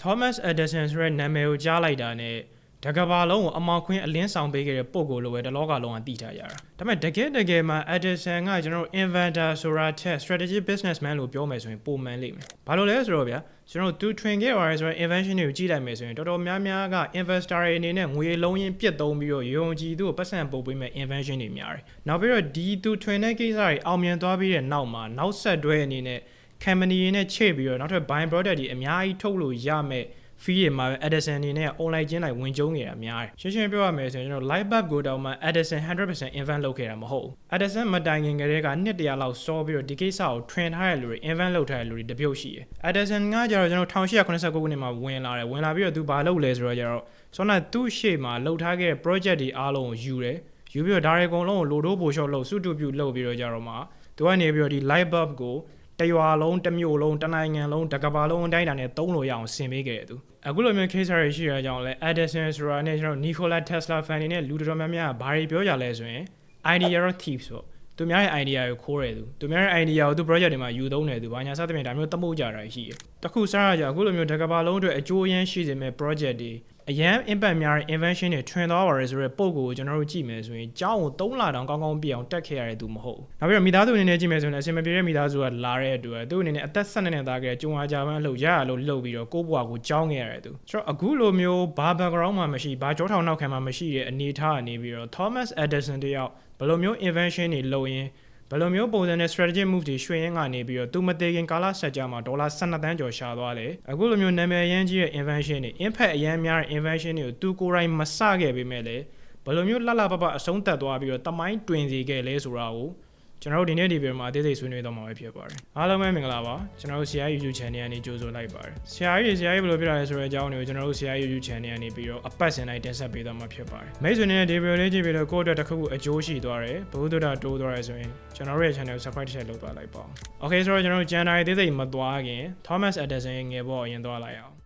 Thomas Edison ဆိုတဲ့နာမည်ကိုကြားလိုက်တာနဲ့တကဘာလုံးကိုအမောင်ခွင်းအလင်းဆောင်ပေးခဲ့တဲ့ပုံကိုလိုပဲတလောကလုံးကတည်ထားကြတာဒါပေမဲ့တကယ်တကယ်မှာ Edison ကကျွန်တော်တို့ inventor ဆိုတာထက် strategic businessman လို့ပြောမယ်ဆိုရင်ပုံမှန်လိမ့်မယ်ဘာလို့လဲဆိုတော့ဗျာကျွန်တော်တို့သူထွင်ခဲ့ရတဲ့ဆိုတော့ invention တွေကိုကြည့်လိုက်မယ်ဆိုရင်တော်တော်များများက investor တွေအနေနဲ့ငွေလုံးရင်းပြစ်သုံးပြီးတော့ယုံကြည်သူကိုပတ်စံပို့ပေးမဲ့ invention တွေများတယ်နောက်ပြီးတော့ဒီသူထွင်တဲ့ကိစ္စတွေအောင်မြင်သွားပြီးတဲ့နောက်မှာနောက်ဆက်တွဲအနေနဲ့ company တွေနဲ့ချိတ်ပြီးတော့နောက်ထပ် buy product တွေအများကြီးထုတ်လို့ရမယ် fee တွေမှာပဲ Edison အနေနဲ့ online ကျင်းလိုက်ဝင်ကျုံနေတာများတယ်ရှင်းရှင်းပြောရမယ်ဆိုရင်ကျွန်တော် light bulb ကိုတောင်မှ Edison 100% invent လုပ်ခဲ့တာမဟုတ်ဘူး Edison မတိုင်ခင်ကတည်းကနှစ်တရာလောက်စောပြီးတော့ဒီကိစ္စကို train ထားတဲ့လူတွေ invent လုပ်ထားတဲ့လူတွေတပြုတ်ရှိတယ် Edison ကကျတော့ကျွန်တော်1889ခုနှစ်မှာဝင်လာတယ်ဝင်လာပြီးတော့သူဘာလုပ်လဲဆိုတော့ကျတော့ဆိုတော့သူ့ရှေ့မှာလုပ်ထားခဲ့တဲ့ project တွေအားလုံးကိုယူတယ်ယူပြီးတော့ဒါတွေအကုန်လုံးကိုလိုတိုးပိုလျှော့လုပ်စုတူပြုလုပ်ပြီးတော့ကြတော့မှသူကနေပြီးတော့ဒီ light bulb ကို တရွာလုံးတစ်မြို့လုံးတစ်နိုင်ငံလုံးတစ်ကမ္ဘာလုံးအတိုင်းအတာနဲ့သုံးလို့ရအောင်ဆင်ပေးခဲ့တယ်သူအခုလိုမျိုး case တွေရှိရကြအောင်လဲ Edison ဆိုတာနဲ့ကျွန်တော် Nikola Tesla fan တွေနဲ့လူတော်များများကဘာတွေပြောကြလဲဆိုရင် idea of thieves ဆိုသူများရဲ့ idea ကိုခိုးတယ်သူသူများရဲ့ idea ကိုသူ project တွေမှာယူသုံးတယ်သူဘာညာစသဖြင့်ဒါမျိုးတမှုကြတာရှိတယ်တခုစားရကြအခုလိုမျိုးတစ်ကမ္ဘာလုံးအတွက်အကျိုးအရန်ရှိစေမဲ့ project တွေ အရန် impact များတဲ့ invention တွေထွင်သွားပါရဲဆိုတဲ့ပုံကိုကျွန်တော်တို့ကြည့်မယ်ဆိုရင်ကြောင်းကို3လတောင်ကောင်းကောင်းပြအောင်တက်ခဲ့ရတဲ့သူမဟုတ်ဘူး။နောက်ပြီးတော့မိသားစုအနေနဲ့ကြည့်မယ်ဆိုရင်အဆင်မပြေတဲ့မိသားစုကလာတဲ့အတွက်သူ့အနေနဲ့အသက်12နှစ်သားကလေးကျုံအားကြပန်းအလုပ်ရရလို့လှုပ်ပြီးတော့ကိုယ့်ဘဝကိုကြောင်းခဲ့ရတဲ့သူ။ဆိုတော့အခုလိုမျိုးဘာ background မှမရှိဘာကြောထောင်နောက်ခံမှမရှိတဲ့အနေအထားကနေပြီးတော့ Thomas Edison တယောက်ဘယ်လိုမျိုး invention တွေလုပ်ရင်း ဘယ်လိုမျိုးပုံစံနဲ့ strategic move တွေရွှေ့ရင်းကနေပြီးတော့သူမသေးခင်ကာလဆက်ကြမှာဒေါ်လာ12တန်းကျော်ရှာသွားတယ်အခုလိုမျိုးနာမည်အရန်ကြီးရဲ့ invention တွေ impact အရန်များတဲ့ invention တွေကိုသူကိုယ်တိုင်မစခဲ့ပေမဲ့လည်းဘယ်လိုမျိုးလှလှပပအဆုံးသက်သွားပြီးတော့တမိုင်းတွင်စီခဲ့လဲဆိုတာကို ကျွန်တော်တို့ဒီနေ့ဒီဗီဒီယိုမှာအသေးစိတ်ဆွေးနွေးတော့မှာပဲဖြစ်ပါတယ်အားလုံးပဲမင်္ဂလာပါကျွန်တော်တို့ CI YouTube channel ကနေကြိုဆိုလိုက်ပါတယ် CI CI ဘယ်လိုပြရလဲဆိုတဲ့အကြောင်းတွေကိုကျွန်တော်တို့ CI YouTube channel ကနေပြီးတော့အပတ်စဉ်တိုင်းတင်ဆက်ပေးသွားမှာဖြစ်ပါတယ်မိတ်ဆွေနဲ့ဒီဗီဒီယိုလေးကြည့်ပြီးတော့ကိုယ့်အတွက်တစ်ခုခုအကျိုးရှိသွားတယ်ဘုဒ္ဓတာတိုးသွားတယ်ဆိုရင်ကျွန်တော်တို့ရဲ့ channel ကို subscribe တစ်ချက်လုပ်သွားလိုက်ပါဦး Okay ဆိုတော့ကျွန်တော်တို့ January သေးစိတ်မသွားခင် Thomas Edison ရဲ့ငယ်ဘောအရင်သွားလိုက်အောင်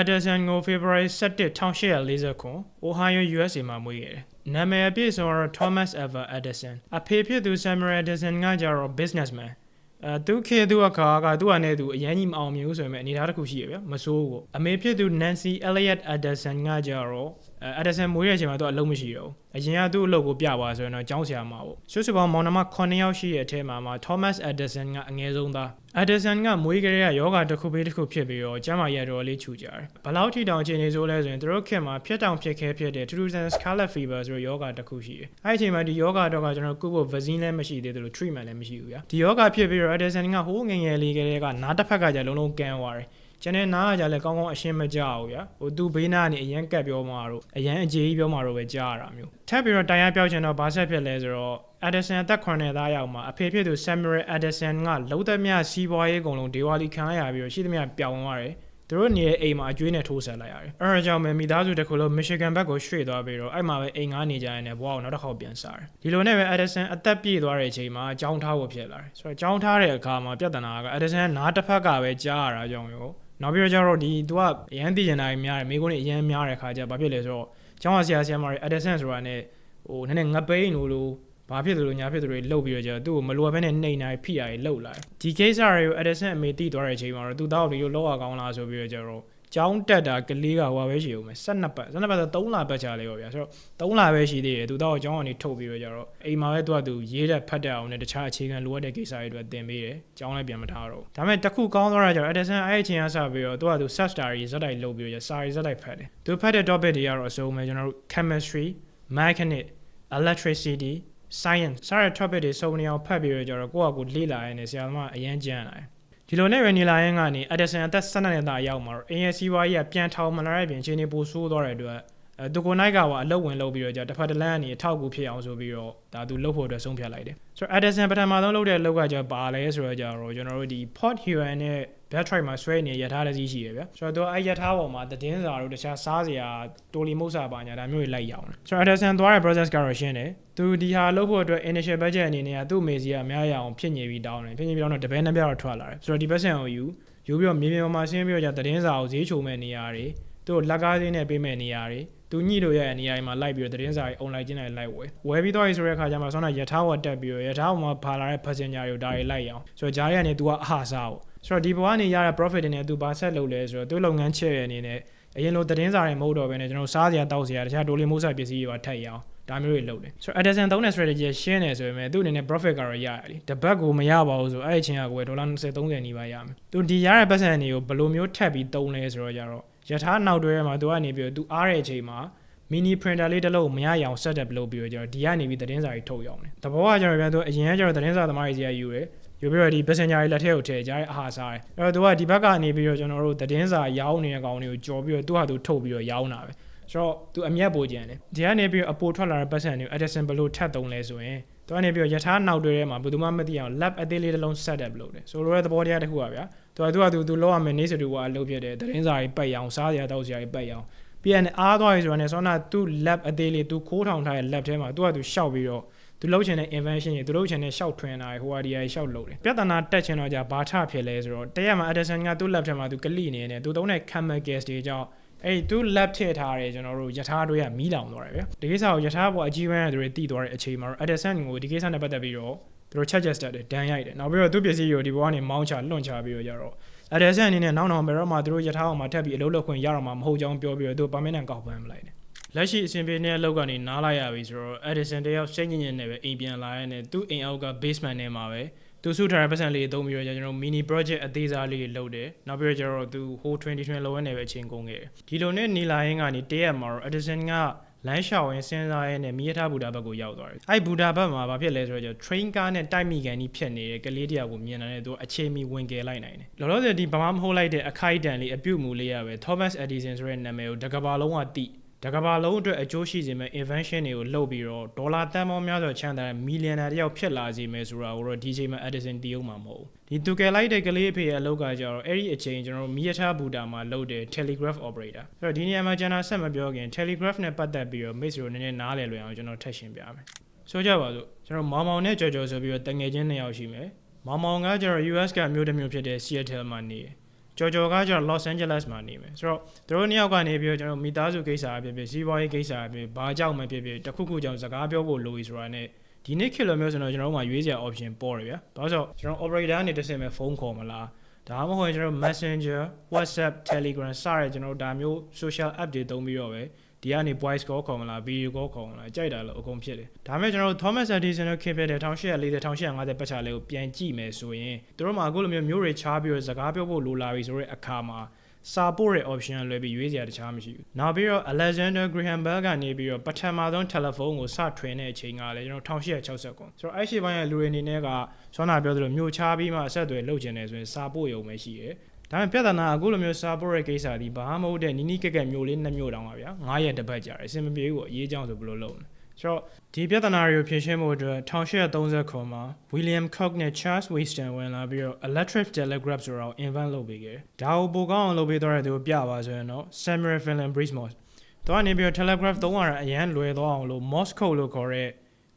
Edison ကို February 17 1840ခု Ohio USA မှာမွေးခဲ့တယ်။နာမည်အပြည့်ဆိုတော့ Thomas Ever Edison ။အဖေဖြစ်သူ Samuel Edison ကကြတော့ businessman ။အဲသူခေသူအခါကသူ့အနေနဲ့သူအရင်ကြီးမအောင်မြင်ဘူးဆိုပေမဲ့အနေအထားတစ်ခုရှိရဗျမစိုးဘူး။အမေဖြစ်သူ Nancy Elliot Edison ကကြတော့ အဲ Edison မွေးတဲ့အချိန်မှာသူအလုံးမရှိတော့ဘူး။အရင်ကသူ့အလုပ်ကိုပြပါဆိုရင်တော့ကျောင်းဆရာမပေါ့။ဆွစုပေါင်းမောင်နှမ9ယောက်ရှိတဲ့အထက်မှာမှာ Thomas Edison ကအငယ်ဆုံးသား။ Edison ကမွေးကလေးကယောဂတစ်ခုပေးတစ်ခုဖြစ်ပြီးတော့ကျမ်းမာရတော်လေးခြူကြတယ်။ဘလောက်ထိတောင်အခြေအနေဆိုလဲဆိုရင်သူတို့ခင်မှာဖြစ်တောင်ဖြစ်ခဲဖြစ်တဲ့ Trusan Scarlet Fever ဆိုတဲ့ယောဂတစ်ခုရှိတယ်။အဲ့ဒီအချိန်မှာဒီယောဂတော့ကကျွန်တော်ကုဖို့ vaccine လည်းမရှိသေးသလို treatment လည်းမရှိဘူးဗျာ။ဒီယောဂဖြစ်ပြီးတော့ Edison ကဟိုးငယ်ငယ်လေးကလေးကနားတစ်ဖက်ကကြာလုံးလုံးကန်သွားတယ်။ ကျန်တဲ့နားကကြလည်းကောင်းကောင်းအရှင်းမကြဘူးဗျာဟိုသူဘေးနားကနေအရန်ကတ်ပြောမှာတော့အရန်အကြေကြီးပြောမှာတော့ပဲကြားရတာမျိုးထပ်ပြီးတော့တရားပြောချင်တော့ဘာဆက်ဖြစ်လဲဆိုတော့ Edison အသက်9နှစ်သားရောက်မှာအဖေဖြစ်သူ Samuel Edison ကလုံးသက်မြစီးပွားရေးအကုန်လုံးဒေဝါလီခံရပြီးတော့ရှိသမျှပျောက်သွားတယ်သူတို့နေအိမ်မှာအကျွေးနဲ့ထိုးဆက်လိုက်ရတယ်။အဲဒါကြောင့်ပဲမိသားစုတစ်ခုလုံး Michigan ဘက်ကိုရွှေ့သွားပြီးတော့အဲ့မှာပဲအိမ်ငါနေကြရတဲ့ဘဝကိုနောက်တစ်ခေါက်ပြန်စားတယ်။ဒီလိုနဲ့ပဲ Edison အသက်ပြည့်သွားတဲ့အချိန်မှာကြောင်းထားဖို့ဖြစ်လာတယ်။ဆိုတော့ကြောင်းထားတဲ့အခါမှာပြဿနာက Edison နားတစ်ဖက်ကပဲကြားရတာကြောင့်ရော နောက်ပြီးတော့ကျတော့ဒီ तू ကအရန်တည်ကျင်တာများတယ်မိကုန်းတွေအရန်များတဲ့ခါကျဘာဖြစ်လဲဆိုတော့ကျောင်းဆရာဆရာမတွေ Edison ဆိုတာနဲ့ဟိုနည်းနည်းငပိန်းလို့လို့ဘာဖြစ်သလိုညာဖြစ်သလိုလှုပ်ပြီးတော့ကျတော့သူ့ကိုမလိုဘဲနဲ့နှိမ်နိုင်ဖိရည်လှုပ်လာတယ်ဒီ case တွေကို Edison အမေတိသွားတဲ့အချိန်မှာတော့သူတောက်ဒီလိုလောက်အောင်ကောင်းလားဆိုပြီးတော့ကျတော့ ကျောင်းတက်တာကလေးကဟိုပါပဲရှိဦးမယ်12ပတ်12ပတ်ဆို3လပတ်ချလေးပေါ့ဗျာဆိုတော့3လပဲရှိသေးတယ်သူတော့ကျောင်းကနေထုတ်ပြီးတော့ကျတော့အိမ်မှာပဲသူကသူရေးတဲ့ဖတ်တဲ့အောင်နဲ့တခြားအခြေခံလိုအပ်တဲ့ကိစ္စတွေအတွက်သင်ပေးတယ်ကျောင်းလည်းပြန်မထားတော့ဒါပေမဲ့တခုကောင်းသွားတာကျတော့ Edison အဲ့အချိန်ကစပြီးတော့သူကသူ search story ဇက်တိုက်လုပ်ပြီးတော့စာရီဇက်တိုက်ဖတ်တယ်သူဖတ်တဲ့ topic တွေကတော့အစုံပဲကျွန်တော်တို့ chemistry mechanics electricity science စတဲ့ topic တွေစုံနေအောင်ဖတ်ပြီးတော့ကျတော့ကိုယ့်အကူလေ့လာရင်းဆရာသမားအရန်ကြမ်းလာတယ် ဒီလိုနဲ့ပဲနေလာရင်ကနေ Edison အသက်12နှစ်သားရောက်မှာတော့အင်ရဲ့စီးပွားရေးကပြန်ထောင်မလာတဲ့ပြင်ခြေနေပိုဆိုးသွားတဲ့အတွက် အဲဒိုကိုနိုက်ကကအလုတ်ဝင်လုပ်ပြီးတော့ကြာတစ်ဖက်တစ်လမ်းအနေနဲ့ထောက်ကူဖြစ်အောင်ဆိုပြီးတော့ဒါသူလုတ်ဖို့အတွက်ဆုံးဖြတ်လိုက်တယ်ဆိုတော့ Edison ပထမဆုံးလုတ်တဲ့လုတ်ကကြာပါလဲဆိုတော့ကြာတော့ကျွန်တော်တို့ဒီ Port Huron နဲ့ Detroit မှာဆွဲနေရထားတဲ့စီးရှိရဗျာဆိုတော့အဲရထားပေါ်မှာသတင်းစာတို့တခြားစားစရာတိုလီမုတ်စာပါညာဒါမျိုးတွေလိုက်ရအောင်ဆိုတော့ Edison သွားတဲ့ process ကတော့ရှင်းတယ်သူဒီဟာလုပ်ဖို့အတွက် initial budget အနေနဲ့ကသူ့မေစီကအများရအောင်ဖြစ်နေပြီးတောင်းတယ်ဖြစ်နေပြီးတော့တပည့်နှစ်ပြားတော့ထွက်လာတယ်ဆိုတော့ဒီ person ကိုယူယူပြီးတော့မြေပြင်ပေါ်မှာဆင်းပြီးတော့ကြာသတင်းစာကိုဈေးချုံမဲ့နေရာတွေသူ့လက်ကားစင်းနဲ့ပေးမဲ့နေရာတွေ သူညှိလို့ရတဲ့နေရာတွေမှာလိုက်ပြီးတော့သတင်းစာတွေ online ကျင်းတွေလိုက်ဝယ်ဝယ်ပြီးတော့ဆိုတဲ့အခါကျမှဆောင်းရထားပေါ်တက်ပြီးတော့ရထားပေါ်မှာဖာလာတဲ့ passenger တွေဒါတွေလိုက်အောင်ဆိုတော့ဂျားရီကနေ तू ကအဟာစားအောင်ဆိုတော့ဒီဘဝနေရတဲ့ profit တွေနဲ့ तू ဘာဆက်လုပ်လဲဆိုတော့သူလုပ်ငန်းချက်ရအနေနဲ့အရင်လိုသတင်းစာတွေမဟုတ်တော့ဘဲနဲ့ကျွန်တော်စားစရာတောက်စရာတခြားဒိုလီမိုးဆိုင်ပစ္စည်းတွေပါထပ်ရအောင်ဒါမျိုးတွေလုပ်တယ်ဆိုတော့ Edison သုံးတဲ့ strategy ရှင်းနေဆိုပေမဲ့သူ့အနေနဲ့ profit ကတော့ရရတယ်တပတ်ကိုမရပါဘူးဆိုအဲ့အချိန်ကကိုယ်ဒေါ်လာ20 30နီးပါးရမယ်သူဒီရတဲ့ပတ်စံတွေကိုဘယ်လိုမျိုးထပ်ပြီးသုံးလဲဆိုတော့ကြတော့ ယထာနောက်တွဲမှာသူကနေပြီးတော့သူအားတဲ့အချိန်မှာ mini printer လေးတစ်လုံးမရရအောင် setup လုပ်ပြီးတော့ကျတော့ဒီကနေပြီးသတင်းစာတွေထုတ်ရောင်းတယ်။တဘောကကျတော့ပြန်သူအရင်ကကျတော့သတင်းစာသမားတွေကြီးကယူတယ်။ယူပြီးတော့ဒီ passenger တွေလက်ထဲကိုထည့်ကြတဲ့အာဟာစားတယ်။အဲ့တော့သူကဒီဘက်ကနေပြီးတော့ကျွန်တော်တို့သတင်းစာရောင်းနေတဲ့ကောင်တွေကိုကြော်ပြီးတော့သူ့ဟာသူထုတ်ပြီးတော့ရောင်းတာပဲ။ဆိုတော့သူအမျက်ပိုကျန်တယ်။ဒီကနေပြီးတော့အပိုထွက်လာတဲ့ပတ်စံတွေကို Edison ဘယ်လိုထပ်သုံးလဲဆိုရင်သူကနေပြီးတော့ယထာနောက်တွဲထဲမှာဘယ်သူမှမသိအောင် lab အသေးလေးတစ်လုံး setup လုပ်တယ်။ဆိုလိုတဲ့သဘောတရားတစ်ခုပါဗျာ။ သူကသူကသူသူလောက်ရမယ်နေစတူကအလုပ်ဖြစ်တယ်သတင်းစာတွေပတ်ရအောင်စားစရာတောက်စရာတွေပတ်ရအောင်ပြန်အားသွားရဆိုတော့ねဆောနာသူ့ lab အသေးလေးသူခိုးထောင်ထားတဲ့ lab ထဲမှာသူကသူရှောက်ပြီးတော့သူလုပ်ချင်တဲ့ invention တွေသူလုပ်ချင်တဲ့ရှောက်ထွင်တာတွေဟိုဟာဒီဟာရှောက်လုပ်တယ်ပြဿနာတက်ချင်တော့じゃဘာထဖြစ်လဲဆိုတော့တရက်မှာ Edison ကသူ့ lab ထဲမှာသူကလိနေနေသူသုံးတဲ့ chemicals တွေကြောင့်အဲ့သူ lab ထည့်ထားတယ်ကျွန်တော်တို့ယထာတွေကမီးလောင်သွားတယ်ဗျဒီကိစ္စကိုယထာပေါ်အကြီးပန်းတွေတည်သွားတဲ့အချိန်မှာ Edison ကိုဒီကိစ္စနဲ့ပတ်သက်ပြီးတော့ သူတို့ check just တက်တယ်ဒန်ရိုက်တယ်နောက်ပြီးတော့သူ့ပစ္စည်းကိုဒီဘောကနေမောင်းချလွှင့်ချပြီးတော့ကြတော့ Edison အနေနဲ့နောက်နောက်ဘယ်တော့မှသူတို့ယထာအောင်မှာထပ်ပြီးအလုပ်လုပ်ခွင့်ရတော့မှာမဟုတ်ကြောင်းပြောပြီးတော့သူ permanent ကောက်ပန်းမလိုက်နဲ့လက်ရှိအစဉ်ပြေနေတဲ့အလုပ်ကနေနားလိုက်ရပြီဆိုတော့ Edison တယောက်စိတ်ညစ်ညစ်နဲ့ပဲအိမ်ပြန်လာရတဲ့သူ့အိမ်အောက်က basement ထဲမှာပဲသူစုထားတဲ့ပတ်စံလေးသုံးပြီးတော့ကျွန်တော် mini project အသေးစားလေးတွေလုပ်တယ်နောက်ပြီးတော့ကျွန်တော်သူ whole 2020လောက်နဲ့ပဲအချိန်ကုန်ခဲ့တယ်ဒီလိုနဲ့နေလာရင်းကနေတရက်မှာတော့ Edison က လမ်းလျှောက်ရင်စဉ်းစားရဲနဲ့မိရထားဘူတာဘက်ကိုရောက်သွားတယ်။အဲ့ဘူတာဘက်မှာဘာဖြစ်လဲဆိုတော့ train car နဲ့တိုက်မိကန်ကြီးဖြစ်နေတဲ့ကလေးတယောက်ကိုမြင်လာတဲ့သူအချိန်မီဝင်ကယ်လိုက်နိုင်တယ်။လောလောဆယ်ဒီဗမာမဟုတ်လိုက်တဲ့အခိုက်အတန့်လေးအပြုတ်မူလေးရပဲ Thomas Edison ဆိုတဲ့နာမည်ကိုတကဘာလုံးကတိတကဘာလုံးအတွက်အကျိုးရှိစေမယ့် invention တွေကိုလုပ်ပြီးတော့ဒေါ်လာတန်ပေါင်းများစွာချမ်းသာတဲ့မီလီယံနာတယောက်ဖြစ်လာစေမယ်ဆိုတာကိုတော့ဒီချိန်မှာ Edison တည်အောင်မှာမဟုတ်ဘူး။ ဒီသူကယ်လိုက်တဲ့ကလေးအဖေရဲ့အလုပ်ကကြတော့အဲ့ဒီအချိန်ကျွန်တော်တို့မီယထာဘူတာမှာလုပ်တဲ့ telegraph operator ။အဲ့တော့ဒီနေရာမှာကျွန်တော်ဆက်မပြောခင် telegraph နဲ့ပတ်သက်ပြီးတော့ miss တို့နည်းနည်းနားလည်လွယ်အောင်ကျွန်တော်ထပ်ရှင်းပြမယ်။ဆိုကြပါစို့ကျွန်တော်မောင်မောင်နဲ့ကြော်ကြော်ဆိုပြီးတော့တငယ်ချင်းနှစ်ယောက်ရှိမယ်။မောင်မောင်ကကျတော့ US ကမြို့တစ်မြို့ဖြစ်တဲ့ Seattle မှာနေတယ်။ကြော်ကြော်ကကျတော့ Los Angeles မှာနေမယ်ဆိုတော့သူတို့နှစ်ယောက်ကနေပြီးတော့ကျွန်တော်မိသားစုကိစ္စအဖြစ်ဖြစ်စီးပွားရေးကိစ္စအဖြစ်ဘာကြောင့်မှဖြစ်ဖြစ်တစ်ခုခုကြောင့်စကားပြောဖို့လိုပြီဆိုတာနဲ့ ဒီနေ့ခေတ်လိုမျိုးဆိုတော့ကျွန်တော်တို့မှာရွေးစရာ option ပေါ်တယ်ဗျာ။ဒါဆိုကျွန်တော် operator ကနေတစ်ဆင့်ပဲဖုန်းခေါ်မလား။ဒါမှမဟုတ်ကျွန်တော် Messenger, WhatsApp, Telegram စတဲ့ကျွန်တော်တို့ဒါမျိုး social app တွေသုံးပြီးတော့ပဲဒီကနေ voice call ခေါ်မလား video call ခေါ်မလားကြိုက်တာလို့အကုန်ဖြစ်တယ်ဒါပေမဲ့ကျွန်တော်တို့ Thomas Edison တို့ခင်ဖြစ်တဲ့1840 1850ပတ်ချာလေးကိုပြန်ကြည့်မယ်ဆိုရင်တို့မှာအခုလိုမျိုးမျိုးတွေချားပြီးတော့စကားပြောဖို့လိုလာပြီဆိုတဲ့အခါမှာ စာပို့တဲ့ option လွယ်ပြီးရွေးစရာတခြားမရှိဘူး။နောက်ပြီးတော့ Alexander Graham Bell ကနေပြီးတော့ပထမဆုံးတယ်လီဖုန်းကိုစထွင်တဲ့အချိန်ကလည်းကျွန်တော်1860ခုဆိုတော့အဲ့ရှိပိုင်းရဲ့လူတွေအနေနဲ့ကဆွမ်းနာပြောသလိုမျိုးချားပြီးမှအဆက်အသွယ်လုပ်ချင်တယ်ဆိုရင်စာပို့ရုံပဲရှိတယ်။ဒါပေမဲ့ပြဿနာအခုလိုမျိုးစာပို့တဲ့ကိစ္စဒီဘာမှမဟုတ်တဲ့နီးနီးကက်ကက်မျိုးလေးနှစ်မျိုးတောင်ပါဗျာ။9ရက်တစ်ပတ်ကြာတယ်အဆင်မပြေဘူးပေါ့အရေးကြောင်းဆိုဘယ်လိုလုပ်လဲ။ ဆိုတော့ဒီပြဿနာတွေကိုဖြေရှင်းဖို့အတွက်1830ခုမှာ William Cook နဲ့ Charles Wheatstone ဝင်လာပြီးတော့ electric telegraph ဆိုတာကို invent လုပ်ပေးခဲ့တယ်။ဒါကိုပိုကောင်းအောင်လုပ်ပေးသွားတဲ့သူကိုပြပါဆိုရင်တော့ Samuel Finland Brismore သူကနေပြီးတော့ telegraph သုံးရတာအရန်လွယ်သွားအောင်လို့ Morse code လို့ခေါ်တဲ့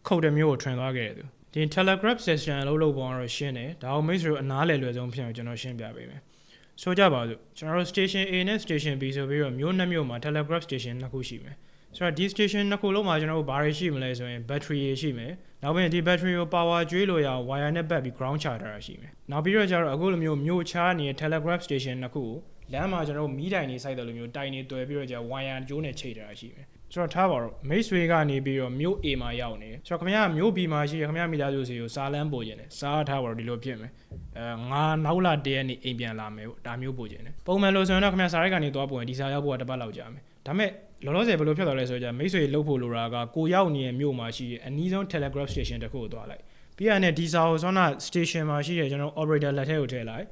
code တစ်မျိုးကိုထွင်သွားခဲ့တယ်သူ။ဒီ telegraph session အလုပ်လုပ်ပုံကတော့ရှင်းတယ်။ဒါကိုမိတ်ဆွေတို့အနားလည်လွယ်ဆုံးဖြစ်အောင်ကျွန်တော်ရှင်းပြပေးမယ်။ဆိုကြပါစို့ကျွန်တော်တို့ station A နဲ့ station B ဆိုပြီးတော့မျိုးနှစ်မျိုးမှာ telegraph station နှစ်ခုရှိမယ်။ ဆိုတော့ဒီ station နှစ်ခုလုံးမှာကျွန်တော်တို့ဘာတွေရှိမလဲဆိုရင် battery တွေရှိမယ်။နောက်ပြီးဒီ battery ကို power ကျွေးလို့ရအောင် wire နဲ့ပတ်ပြီး ground ချထားတာရှိမယ်။နောက်ပြီးတော့ကျတော့အခုလိုမျိုးမျိုးချားနေတဲ့ telegraph station နှစ်ခုကိုလမ်းမှာကျွန်တော်တို့မီးတိုင်နေစိုက်တယ်လို့မျိုးတိုင်နေတွယ်ပြီးတော့ကျ wire ကြိုးနဲ့ချိတ်ထားတာရှိမယ်။ကျွန်တော်ထားပါတော့မိတ်ဆွေကနေပြီးတော့မြို့ A မှာရောက်နေဆိုတော့ခင်ဗျားမြို့ B မှာရှိရခင်ဗျားမိသားစုစီကိုစားလန်းပို့ခြင်းတယ်စားထားပါတော့ဒီလိုဖြစ်မယ်အဲငါနောက်လာတရက်နေအိမ်ပြန်လာမယ်ပေါ့ဒါမျိုးပို့ခြင်းတယ်ပုံမှန်လို့ဆိုရင်တော့ခင်ဗျားစားရိုက်ကနေသွားပို့ရင်ဒီစားရောက်ဖို့ကတစ်ပတ်လောက်ကြာမယ် ဒါမဲ့လောလောဆယ်ဘယ်လိုဖြစ်သွားလဲဆိုကြမိတ်ဆွေလှုပ်ဖို့လိုတာကကိုရောက်နေတဲ့မြို့မှာရှိတဲ့အနီးဆုံး telegraph station တစ်ခုကိုသွားလိုက်ပြီးရတဲ့ဒီစာကိုဆောင်းနာ station မှာရှိတဲ့ကျွန်တော် operator လက်ထက်ကိုထည့်လိုက်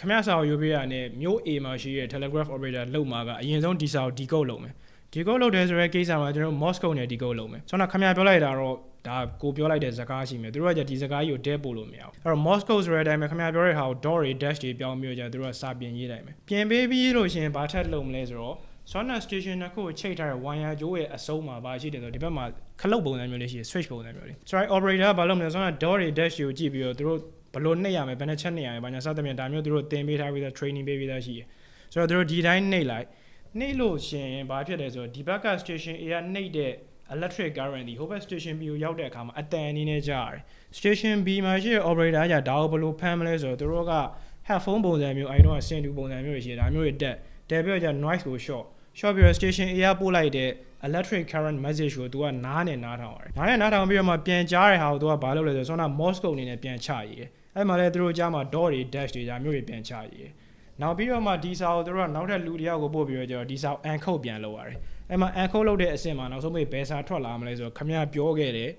ခမရစာကိုယူပေးရတဲ့မြို့ A မှာရှိတဲ့ telegraph operator လှုပ်မှာကအရင်ဆုံးဒီစာကို decode လုပ်မယ် decode လုပ်တယ်ဆိုရဲကိစ္စမှာကျွန်တော် Moscow နဲ့ decode လုပ်မယ်ဆောင်းနာခမရပြောလိုက်တာတော့ဒါကိုပြောလိုက်တဲ့ဇာကားရှိမယ်သူတို့ကဒီဇာကားကြီးကိုဒဲပို့လို့မရအောင်အဲ့တော့ Moscow ဆိုတဲ့အတိုင်းပဲခင်ဗျားပြောတဲ့ဟာကို dot တွေ dash တွေပြောင်းပြီးတော့ကျသူတို့ကစာပြင်ရေးလိုက်မယ်ပြင်ပေးပြီးလို့ရှင်ဘာထက်လုပ်မလဲဆိုတော့ Sona station တစ်ခုကိုချိတ်ထားတဲ့ wire ကြိုးရဲ့အစုံမှာပါရှိတယ်ဆိုတော့ဒီဘက်မှာခလုတ်ပုံစံမျိုးလေးရှိတယ် switch ပုံစံမျိုးလေး sorry operator ကဘာလုပ်မလဲ Sona dot တွေ dash တွေကိုကြည့်ပြီးတော့သူတို့ဘယ်လိုနှိပ်ရမယ်ဘယ်နှချက်နှိပ်ရမယ်ဘာညာစသဖြင့်ဒါမျိုးသူတို့သင်ပေးထားပြီးသား training ပေးပြီးသားရှိတယ်ဆိုတော့သူတို့ဒီတိုင်းနှိပ်လိုက်နှိပ်လို့ရှရင်ဘာဖြစ်လဲဆိုတော့ဒီဘက်က station A ကနှိပ်တဲ့ electric current ဒီဟိုဘက် station B ကိုရောက်တဲ့အခါမှာအတန်အနေနဲ့ကြားရတယ် station B မှာရှိတဲ့ operator ကဒါကိုဘယ်လိုဖမ်းမလဲဆိုတော့သူတို့က headphone ပုံစံမျိုးအိုင်တော့ဆင်တူပုံစံမျိုးတွေရှိတယ်ဒါမျိုးတွေတက်တက်ပြီးတော့じゃ noise ကို short short ပြီးတော့ station A ကပို့လိုက်တဲ့ electric current message ကို तू ကနားနဲ့နားထောင်ရတယ်နားနဲ့နားထောင်ပြီးတော့မှပြန်ကြားတဲ့ဟာကို तू ကဘာလုပ်လဲဆိုတော့ဆောနာ morse code အနေနဲ့ပြန်ချရေးတယ်အဲ့မှာလည်းသူတို့ကြားမှာ dot တွေ dash တွေဒါမျိုးတွေပြန်ချရေးတယ်နောက်ပြီးတော့မှဒီစာကိုသူတို့ကနောက်ထပ်လူတစ်ယောက်ကိုပို့ပြီးတော့ကျတော့ဒီစာကို encode ပြန်လုပ်ရတယ်အဲ့မှာ encode လုပ်တဲ့အဆင့်မှာနောက်ဆုံးပိတ်ဘယ်စာထွက်လာမလဲဆိုတော့ခမရပြောခဲ့တယ်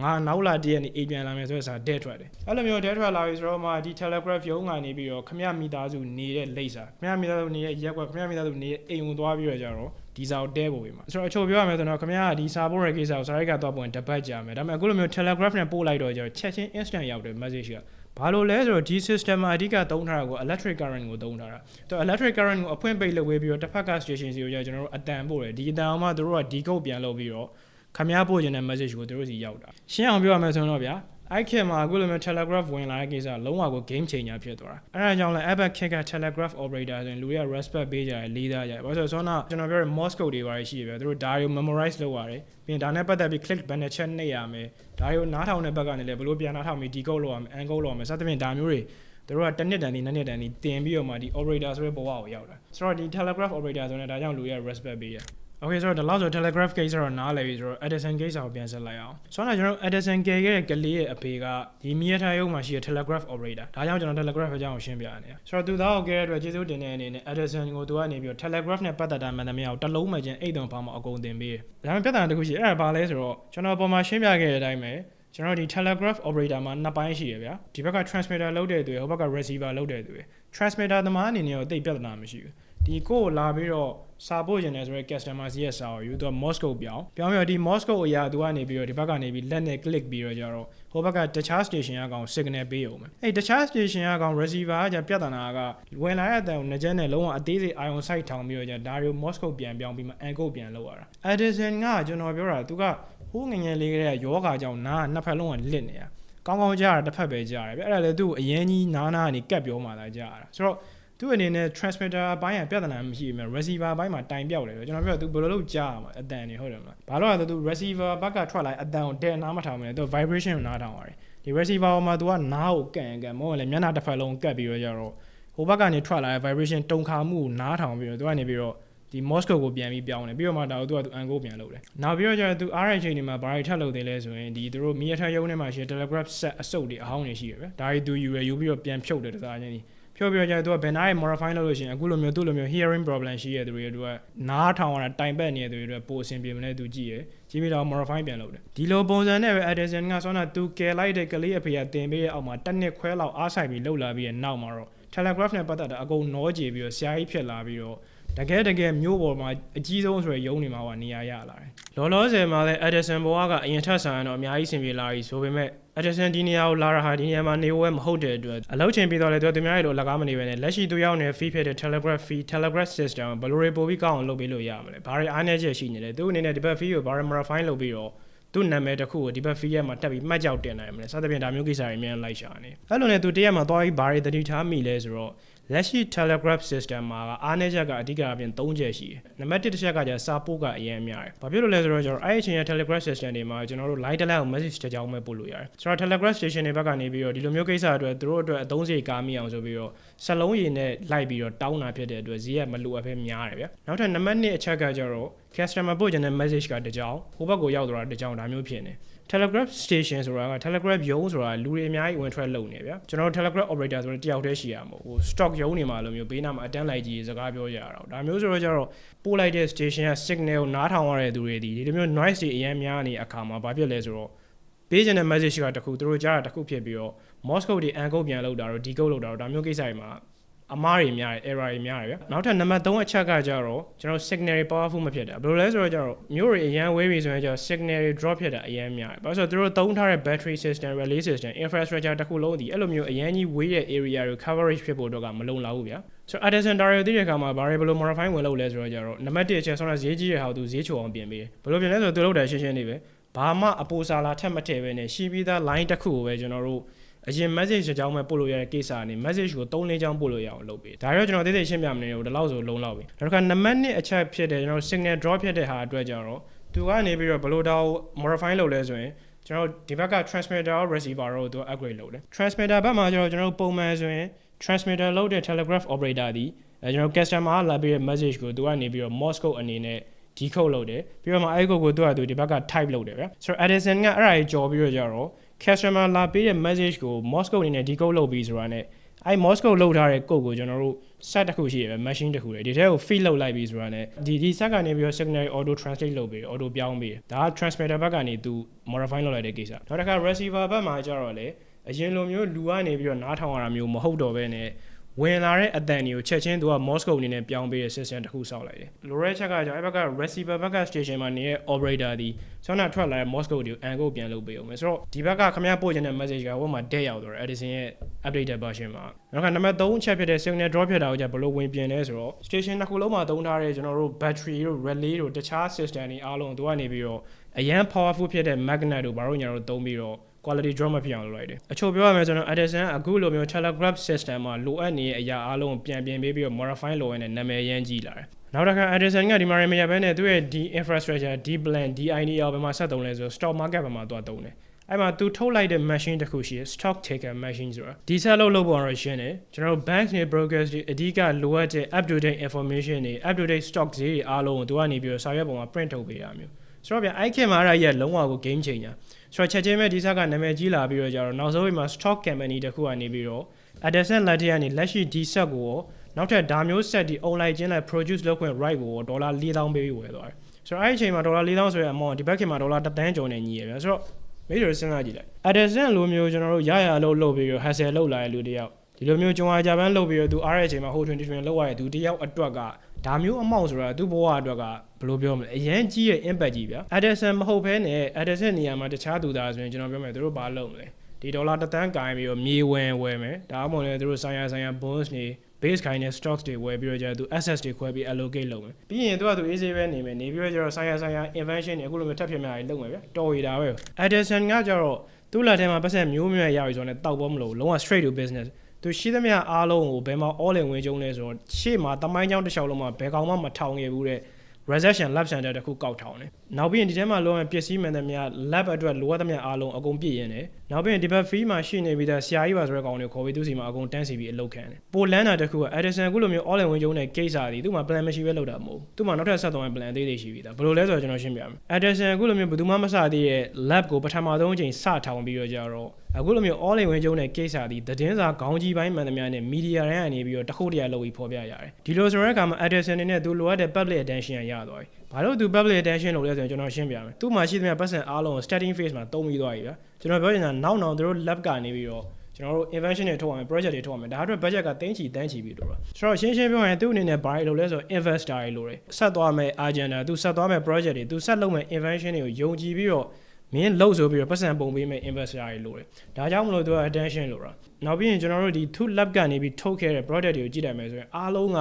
ငါနောက်လာတည့်ရက်နေအိမ်ပြန်လာမယ်ဆိုတဲ့စာတဲထွက်တယ်အဲ့လိုမျိုးတဲထွက်လာပြီဆိုတော့မှဒီ telegraph ရုံးကနေပြီးတော့ခမရမိသားစုနေတဲ့လိပ်စာခမရမိသားစုနေတဲ့ရက်ကွက်ခမရမိသားစုနေတဲ့အိမ်ဝင်သွားပြီးတော့ကြတော့ဒီစာကိုတဲပို့ပေးမှာဆိုတော့အချို့ပြောရမယ်ဆိုတော့ခမရကဒီစာပို့တဲ့ကိစ္စကိုစာရိုက်ကတော့ပုံတပတ်ကြာမယ်ဒါပေမဲ့အခုလိုမျိုး telegraph နဲ့ပို့လိုက်တော့ကျတော့ချက်ချင်း instant ရောက်တယ် message ကဘာလို့လဲဆိုတော့ဒီ system မှာအဓိကသုံးထားတာကို electric current ကိုသုံးထားတာသူ electric current ကိုအဖွင့်ပိတ်လုပ်ပေးပြီးတော့တစ်ဖက်က station စီကိုကျကျွန်တော်တို့အတန်ပို့တယ်ဒီအတန်အောင်မှသူတို့က decode ပြန်လုပ်ပြီးတော့ ခမ ्या ပို့ခြင်းတဲ့ message ကိုသူတို့စီရောက်တာရှင်းအောင်ပြောရမယ်ဆိုတော့ဗျာအဲ့ခေတ်မှာအခုလိုမျိုး telegraph ဝင်လာတဲ့ကိစ္စလုံးဝကို game changer ဖြစ်သွားတာအဲ့ဒါကြောင့်လဲ Abbott ခေတ်က telegraph operator ဆိုရင်လူတွေက respect ပေးကြတယ်လေးစားကြတယ်ဘာလို့ဆိုတော့ဆောနာကျွန်တော်ပြောတဲ့ Morse code တွေပါရှိရပြသူတို့ဒါတွေကို memorize လုပ်ရတယ်ပြီးရင်ဒါနဲ့ပတ်သက်ပြီး click ဘယ်နဲ့ချက်နှိပ်ရမယ်ဒါတွေကိုနားထောင်တဲ့ဘက်ကနေလည်းဘယ်လိုပြန်နားထောင်ပြီး decode လုပ်ရမယ် encode လုပ်ရမယ်စသဖြင့်ဒါမျိုးတွေသူတို့ကတစ်နှစ်တန်ဒီနှစ်နှစ်တန်ဒီတင်ပြီးတော့မှဒီ operator ဆိုတဲ့ဘဝကိုရောက်တာဆိုတော့ဒီ telegraph operator ဆိုတဲ့ဒါကြောင့်လူတွေက respect ပေးရ Okay ဆိုတော့ဒီလောက်ဆို Telegraph case တော့နားလည်ပြီဆိုတော့ Edison case ကိုပြန်ဆက်လိုက်အောင်ဆိုတော့ကျွန်တော် Edison case ရဲ့ကလေးရဲ့အဖေကဒီမီယထားရုံမှာရှိတဲ့ Telegraph operator ဒါကြောင့်ကျွန်တော် Telegraph အကြောင်းကိုရှင်းပြရနေတာဆိုတော့သူသားကိုကဲတဲ့အတွက်ကျေးဇူးတင်တဲ့အနေနဲ့ Edison ကိုသူကနေပြီးတော့ Telegraph နဲ့ပတ်သက်တာမှန်သမျှကိုတစ်လုံးမှချင်းအိတ်တုံဖောင်းမအကုန်တင်ပေးတယ်ဒါပေမဲ့ပြဿနာတစ်ခုရှိအဲ့ဒါဘာလဲဆိုတော့ကျွန်တော်ပုံမှန်ရှင်းပြခဲ့တဲ့အတိုင်းပဲ ကျွန်တော်ဒီ telegraph operator မှာနှစ်ပိုင်းရှိရဗျာဒီဘက်က transmitter လောက်တဲ့သူရဟိုဘက်က receiver လောက်တဲ့သူရ transmitter သမားအနေနဲ့တော့တိတ်ပြဿနာမရှိဘူးဒီကိုကိုလာပြီးတော့စာပို့ရင်လည်းဆိုရဲ customer စီရဲ့စာကိုယူသူက Moscow ပြောင်းပြောင်းပြီးတော့ဒီ Moscow အရာသူကနေပြီးတော့ဒီဘက်ကနေပြီးလက်နဲ့ click ပြီးတော့ကြတော့ဟိုဘက်ကတခြား station အကောင် signal ပေးအောင်မယ်အဲ့တခြား station အကောင် receiver ကပြဿနာကဝင်လာတဲ့အတန်ကိုနှကြက်နဲ့လုံးဝအသေးစိတ် ion site ထောင်ပြီးတော့ကြဒါရီ Moscow ပြန်ပြောင်းပြီးမှ angle ပြန်လောက်ရတာ Edison ကကျွန်တော်ပြောတာသူက ဟိုးငငယ်လေးကလေးကယောဂါကြောင့်နားနှစ်ဖက်လုံးကလစ်နေတာကောင်းကောင်းကြားတာတစ်ဖက်ပဲကြားတယ်ဗျအဲ့ဒါလည်းသူ့ကိုအရင်ကြီးနားနားကနေကတ်ပြောမှလာကြားတာဆိုတော့သူ့အနေနဲ့ transmitter ဘိုင်းကပြဿနာမရှိဘူး receiver ဘိုင်းမှာတိုင်ပြောက်တယ်ပဲကျွန်တော်ပြောသူဘယ်လိုလုပ်ကြားရမှာအတန်နေဟုတ်တယ်မလားဘာလို့လဲဆိုသူ receiver ဘက်ကထွက်လာအတန်ကိုတဲ့နားမထောင်မယ်သူ vibration ကိုနားထောင်ရတယ်ဒီ receiver မှာသူကနားကိုကန့်ကန့်မဟုတ်လည်းမျက်နှာတစ်ဖက်လုံးကတ်ပြီးတော့ကြတော့ဟိုဘက်ကနေထွက်လာတဲ့ vibration တုံခါမှုကိုနားထောင်ပြီးတော့သူကနေပြီးတော့ ဒီ Moscow ကိုပြန်ပြီးပြောင်းတယ်ပြီးတော့မှဒါကိုသူကသူ ungo ပြန်လုပ်တယ်နောက်ပြီးတော့ကျတော့သူ RI ချိန်တွေမှာဘာတွေထပ်လုပ်သေးလဲဆိုရင်ဒီသူတို့မီယာထရုံးထဲမှာရှိတဲ့ Telegraph set အစုပ်တွေအဟောင်းတွေရှိရပဲဒါတွေသူယူရယူပြီးတော့ပြန်ဖြုတ်တယ်တစားချင်းကြီးဖြုတ်ပြီးတော့ကျတော့သူကဘယ်နားရဲ့ modify လုပ်လို့ရှိရင်အခုလိုမျိုးသူ့လိုမျိုး hearing problem ရှိရတဲ့သူတွေတို့ကနားထောင်ရတာတိုင်ပတ်နေတဲ့သူတွေတို့ပိုအဆင်ပြေမလဲသူကြည့်ရကြည့်ပြီးတော့ modify ပြန်လုပ်တယ်ဒီလိုပုံစံနဲ့ပဲ Edison ကဆောနာသူကယ်လိုက်တဲ့ကလေးအဖေကတင်ပေးရဲ့အောက်မှာတစ်နှစ်ခွဲလောက်အားဆိုင်ပြီးလှုပ်လာပြီးရဲ့နောက်မှာတော့ Telegraph နဲ့ပတ်သက်တာအကုန်နောကြည့်ပြီးတော့ဆရာကြီးဖြစ်လာပြီးတော့ တကယ်တကယ်မျိုးပေါ်မှာအကြီးဆုံးဆိုရယ်ရုံးနေမှာကနေရာရလာတယ်။လောလောဆယ်မှာလည်း Edison ဘဝကအရင်ထက်ဆိုင်တော့အများကြီးဆင်ပြေလာပြီဆိုပေမဲ့ Edison ဒီနေရာကိုလာရဟာဒီနေရာမှာနေဝဲမဟုတ်တဲ့အတွက်အလုပ်ချိန်ပြီးတော့လည်းသူသူများရဲ့လိုအလကားမနေပဲနဲ့လက်ရှိသူရောက်နေတဲ့ fee ဖြစ်တဲ့ Telegraph fee Telegraph system ဘယ်လိုတွေပို့ပြီးကောင်းအောင်လုပ်ပေးလို့ရမလဲ။ဘာတွေအားနည်းချက်ရှိနေလဲ။သူအနေနဲ့ဒီဘက် fee ကိုဘာတွေ modify လုပ်ပြီးတော့သူ့နာမည်တစ်ခုကိုဒီဘက် fee ရဲ့မှာတက်ပြီးမှတ်ကြောက်တင်နိုင်မလဲ။စသဖြင့်ဒါမျိုးကိစ္စတွေအများကြီးလိုက်ရှာနေ။အဲ့လိုနဲ့သူတရက်မှာသွားပြီးဘာတွေတတိထားမိလဲဆိုတော့ လက်ရှိ Telegraph system မှာအားနည်းချက်ကအဓိကအပြင်၃ချက်ရှိတယ်။နံပါတ်1တစ်ချက်ကကျစာပို့ကအရင်အများတယ်။ဘာဖြစ်လို့လဲဆိုတော့ကျွန်တော်အဲ့ဒီအချိန်ရဲ့ Telegraph system တွေမှာကျွန်တော်တို့ line တစ်လိုက်ကို message တစ်ကြောင်းပဲပို့လို့ရတယ်။ဆိုတော့ Telegraph station တွေဘက်ကနေပြီးတော့ဒီလိုမျိုးကိစ္စအတွက်သူတို့အတွက်အသုံးစရိတ်ကားမိအောင်ဆိုပြီးတော့စလုံးရည်နဲ့လိုက်ပြီးတော့တောင်းတာဖြစ်တဲ့အတွက်ဈေးကမလိုအပ်ဘဲများတယ်ဗျ။နောက်ထပ်နံပါတ်2အချက်ကကျတော့ customer ပို့ခြင်းတဲ့ message ကတစ်ကြောင်းဟိုဘက်ကိုရောက်သွားတာတစ်ကြောင်းဒါမျိုးဖြစ်နေ။ Telegraph station ဆိုတာက Telegraph ရုံးဆိုတာလူတွေအများကြီးဝင်ထွက်လုပ်နေဗျာကျွန်တော်တို့ Telegraph operator ဆိုတော့တယောက်တည်းရှိရမှာဟို stock ရုံးနေမှာလို့မျိုးဘေးနားမှာအတန်းလိုက်ကြီးစကားပြောကြရတာဒါမျိုးဆိုတော့ကျတော့ပို့လိုက်တဲ့ station က signal ကိုနားထောင်ရတဲ့သူတွေဒီဒီလိုမျိုး noise တွေအများများနေအခါမှာဘာဖြစ်လဲဆိုတော့ပေးခြင်းတဲ့ message ကတခုသူတို့ကြားတာတခုဖြစ်ပြီးတော့ Moscow တွေ encode ပြန်လုပ်တာတော့ decode လုပ်တာတော့ဒါမျိုးကိစ္စတွေမှာ အမားတွေများတယ် error တွေများတယ်ဗျနောက်ထပ်နံပါတ်3အချက်ကကြတော့ကျွန်တော် signal တွေ powerful မဖြစ်တာဘယ်လိုလဲဆိုတော့ကြတော့မျိုးတွေအရန်ဝေးပြီဆိုရင်ကျတော့ signal တွေ drop ဖြစ်တာအရန်များတယ်ဘာလို့ဆိုတော့သူတို့သုံးထားတဲ့ battery system relay system infrastructure တစ်ခုလုံးဒီအဲ့လိုမျိုးအရန်ကြီးဝေးတဲ့ area တွေ coverage ဖြစ်ဖို့တော့ကမလုံလောက်ဘူးဗျဆိုတော့ Addison Dario သိတဲ့အခါမှာဘာတွေဘယ်လို modify ဝင်လုပ်လဲဆိုတော့ကြတော့နံပါတ်1အချက်ဆုံးတာဈေးကြီးတဲ့ဟာကိုသူဈေးချိုအောင်ပြင်ပေးတယ်ဘယ်လိုပြင်လဲဆိုတော့သူလုပ်တယ်ရှင်းရှင်းလေးပဲဘာမှအပိုစာလာထက်မထည့်ပဲနဲ့ရှိပြီးသား line တစ်ခုကိုပဲကျွန်တော်တို့ အရင် message အကြောင်းပဲပို့လို့ရတဲ့ကိစ္စကနေ message ကို3-4ကြောင်းပို့လို့ရအောင်လုပ်ပေးဒါရောကျွန်တော်သိသိရှင်းပြမနေဘူးဒီလောက်ဆိုလုံးလောက်ပြီနောက်တစ်ခါနံပါတ်1အချက်ဖြစ်တဲ့ကျွန်တော် signal drop ဖြစ်တဲ့ဟာအတွက်ကြတော့သူကနေပြီးတော့ဘယ်လိုတောင် modify လုပ်လဲဆိုရင်ကျွန်တော်ဒီဘက်က transmitter receiver ကိုသူ upgrade လုပ်တယ် transmitter ဘက်မှာကျတော့ကျွန်တော်ပုံမှန်ဆိုရင် transmitter လုပ်တဲ့ telegraph operator ဒီအဲကျွန်တော် customer လာပြီးတဲ့ message ကိုသူကနေပြီးတော့ morse code အနေနဲ့ decode လုပ်တယ်ပြီးတော့မှအဲ့ code ကိုသူကသူဒီဘက်က type လုပ်တယ်ဗျာဆိုတော့ Edison ကအဲ့ဒါကြီးကြော်ပြီးတော့ကြတော့ customer လာပေးတဲ့ message ကို morse code အနေနဲ့ decode လုပ်ပြီးဆိုတာနဲ့အဲ့ morse code လုပ်ထားတဲ့ code ကိုကျွန်တော်တို့ set တစ်ခုရှိရပဲ machine တစ်ခုလေဒီထဲကို feed လုပ်လိုက်ပြီးဆိုတာနဲ့ဒီဒီ set ကနေပြီးတော့ signal auto translate လုပ်ပြီး auto ပြောင်းပြီးဒါက transmitter ဘက်ကနေသူ modify လုပ်လိုက်တဲ့ကိစ္စနောက်တစ်ခါ receiver ဘက်မှာကျတော့လေအရင်လိုမျိုးလူကနေပြီးတော့နားထောင်ရတာမျိုးမဟုတ်တော့ဘဲနဲ့ ဝင်လာတဲ့အတန်တွေကိုချက်ချင်းသူက morse code အနေနဲ့ပြောင်းပေးတဲ့ system တစ်ခုစောက်လိုက်တယ်။ Lore check ကကြောင့်အဲ့ဘက်က receiver ဘက်က station မှာနေတဲ့ operator ဒီဆောင်းနာထွက်လာတဲ့ morse code တွေကို encode ပြန်လုပ်ပေးအောင်မယ်။ဆိုတော့ဒီဘက်ကခင်ဗျားပို့ချင်တဲ့ message ကဟိုမှာတက်ရောက်တော့ Edison ရဲ့ updated version မှာနောက်ကနံပါတ်3ချက်ဖြစ်တဲ့ signal drop ဖြစ်တာကိုじゃဘယ်လိုဝင်ပြင်လဲဆိုတော့ station တစ်ခုလုံးမှာသုံးထားတဲ့ကျွန်တော်တို့ battery တို့ relay တို့တခြား system တွေအားလုံးသူကနေပြီးတော့အရန် powerful ဖြစ်တဲ့ magnet တို့ဘာလို့ညာတို့သုံးပြီးတော့ quality drop မဖြစ်အောင်လုပ်လိုက်တယ်အချို့ပြောရမယ်ဆိုတော့ Edison အခုလိုမျိုး telegraph system မှာလိုအပ်နေတဲ့အရာအားလုံးပြန်ပြင်ပေးပြီးတော့ modify လုပ်ရတဲ့နာမည်ရမ်းကြီးလာတယ်နောက်တစ်ခါ Edison ကဒီမှာမရဘဲနဲ့သူ့ရဲ့ဒီ infrastructure ဒီ plan ဒီ idea ဘယ်မှာဆက်သုံးလဲဆိုတော့ stock market ဘယ်မှာသွားသုံးတယ်အဲ့မှာသူထုတ်လိုက်တဲ့ machine တစ်ခုရှိတယ် stock taker machine ဆိုတာဒီဆက်လုပ်လို့ပေါ်တော့ရှင်းတယ်ကျွန်တော်တို့ bank တွေ brokers တွေအဓိကလိုအပ်တဲ့ up to date information တွေ up to date stock ဈေးတွေအားလုံးကိုသူကနေပြီးတော့စာရွက်ပေါ်မှာ print ထုတ်ပေးတာမျိုးဆိုတော့ဗျအဲ့ခင်မှာအဲ့ဒါကြီးကလုံးဝကို game changer ဆိုတော့ချက်ချင်းပဲဒီဆက်ကနာမည်ကြီးလာပြီးတော့ကြတော့နောက်ဆုံးမှာ stock company တခုကနေပြီးတော့ Edison လက်ထက်ကနေလက်ရှိဒီဆက်ကိုနောက်ထပ်ဒါမျိုး set ဒီ online ချင်းလိုက် produce လုပ်ခွင့် right ကိုဒေါ်လာ4000ပေးပြီးဝယ်သွားတယ်ဆိုတော့အဲ့ဒီအချိန်မှာဒေါ်လာ4000ဆိုတဲ့ amount ဒီဘက်ခင်မှာဒေါ်လာ1000ကျော်နေညီရဗျာဆိုတော့မေးရစဉ်းစားကြည့်လိုက် Edison လိုမျိုးကျွန်တော်တို့ရရလို့လုပ်ပြီးတော့ hassle လုပ်လာတဲ့လူတယောက်ဒီလိုမျိုးကျွန်တော်ဂျပန်လုပ်ပြီးတော့သူအားရတဲ့အချိန်မှာဟို20 20လောက်ရတဲ့သူတယောက်အတွက်က ဒါမျိုးအမောင့်ဆိုတာသူ့ဘဝအတွက်ကဘယ်လိုပြောမလဲအရန်ကြီးရဲ့ impact ကြီးဗျာ Edison မဟုတ်ဘဲနဲ့ Edison နေရာမှာတခြားသူသားဆိုရင်ကျွန်တော်ပြောမယ်သူတို့ဘာလုပ်မလဲဒီဒေါ်လာတသန်းကိုင်းပြီးတော့မြေဝင်ဝယ်မယ်ဒါမှမဟုတ်လည်းသူတို့ဆိုင်ရာဆိုင်ရာ bonds တွေ base ခိုင်းတဲ့ stocks တွေဝယ်ပြီးတော့ကျတော့သူ assets တွေခွဲပြီး allocate လုပ်မယ်ပြီးရင်သူကသူ easy ပဲနေမယ်နေပြီးတော့ကျတော့ဆိုင်ရာဆိုင်ရာ invention တွေအခုလိုမျိုးထပ်ဖြစ်များတွေလုပ်မယ်ဗျာတော်ရတာပဲ Edison ကကျတော့သူ့လက်ထဲမှာပတ်ဆက်မျိုးမျိုးရရပြီဆိုတော့တောက်ပေါ်မလို့လုံးဝ straight to business သူရှိသမျှအားလုံးကိုဘယ်မှာ all in ဝင်ကြုံလဲဆိုတော့ရှေ့မှာတမိုင်းချောင်းတစ်လျှောက်လုံးမှာဘယ်ကောင်မှမထောင်ခဲ့ဘူးတဲ့ reception lab center တခုကောက်ထောင်တယ်။နောက်ပြီးရင်ဒီထဲမှာလုံးဝပစ္စည်းမှန်သမျှ lab အတွက်လိုအပ်သမျှအားလုံးအကုန်ပြည့်ရင်တယ်။နောက်ပြီးရင်ဒီဘက် fee မှာရှိနေပြီးသားဆရာကြီးပါဆိုတဲ့ကောင်တွေခေါ်ပြီးသူစီမှာအကုန်တန်းစီပြီးအလုပ်ခံတယ်။ပိုလန်တာတခုက Edison အခုလိုမျိုး all in ဝင်ကြုံတဲ့ case စာတွေသူ့မှာ plan မရှိဘဲလုပ်တာမဟုတ်ဘူး။သူ့မှာနောက်ထပ်ဆက်သွားတဲ့ plan အသေးသေးရှိပြီးသား။ဘယ်လိုလဲဆိုတော့ကျွန်တော်ရှင်းပြမယ်။ Edison အခုလိုမျိုးဘယ်သူမှမစသေးတဲ့ lab ကိုပထမဆုံးအချိန်စထောင်ပြီးတော့ကြတော့ အခုလိုမျိုး all in ဝင်ကြုံတဲ့ case စာဒီသတင်းစာခေါင်းကြီးပိုင်းမှန်သမျှနဲ့ media ရန်ကနေပြီးတော့တခုတည်းလုပ်ပြီးဖော်ပြရတယ်ဒီလိုဆိုတဲ့အခါမှာ Edison နေနဲ့သူလိုအပ်တဲ့ public attention ရသွားပြီဘာလို့သူ public attention လို့လဲဆိုရင်ကျွန်တော်ရှင်းပြမယ်သူ့မှာရှိသမျှပတ်စံအားလုံး starting phase မှာတုံးပြီးသွားပြီဗျာကျွန်တော်ပြောချင်တာနောက်နောက်သူတို့ lab ကနေပြီးတော့ကျွန်တော်တို့ invention တွေထုတ်ရမယ် project တွေထုတ်ရမယ်ဒါအတွက် budget ကတင်းချီတန်းချီပြီးတော့ဆိုတော့ရှင်းရှင်းပြောရင်သူ့အနေနဲ့ဘာလို့လဲဆိုတော့ investor တွေလို့တယ်ဆက်သွားမယ် agenda သူဆက်သွားမယ် project တွေသူဆက်လုပ်မယ် invention တွေကိုယုံကြည်ပြီးတော့ မင်းလှုပ်ဆိုပြီးတော့ပတ်စံပုံပေးမဲ့ investor တွေလို့တယ်ဒါကြောင့်မလို့သူက attention လို့တာနောက်ပြီးရင်ကျွန်တော်တို့ဒီ two lab ကနေပြီးထုတ်ခဲ့တဲ့ product တွေကိုကြည့်တယ်မယ်ဆိုရင်အားလုံးက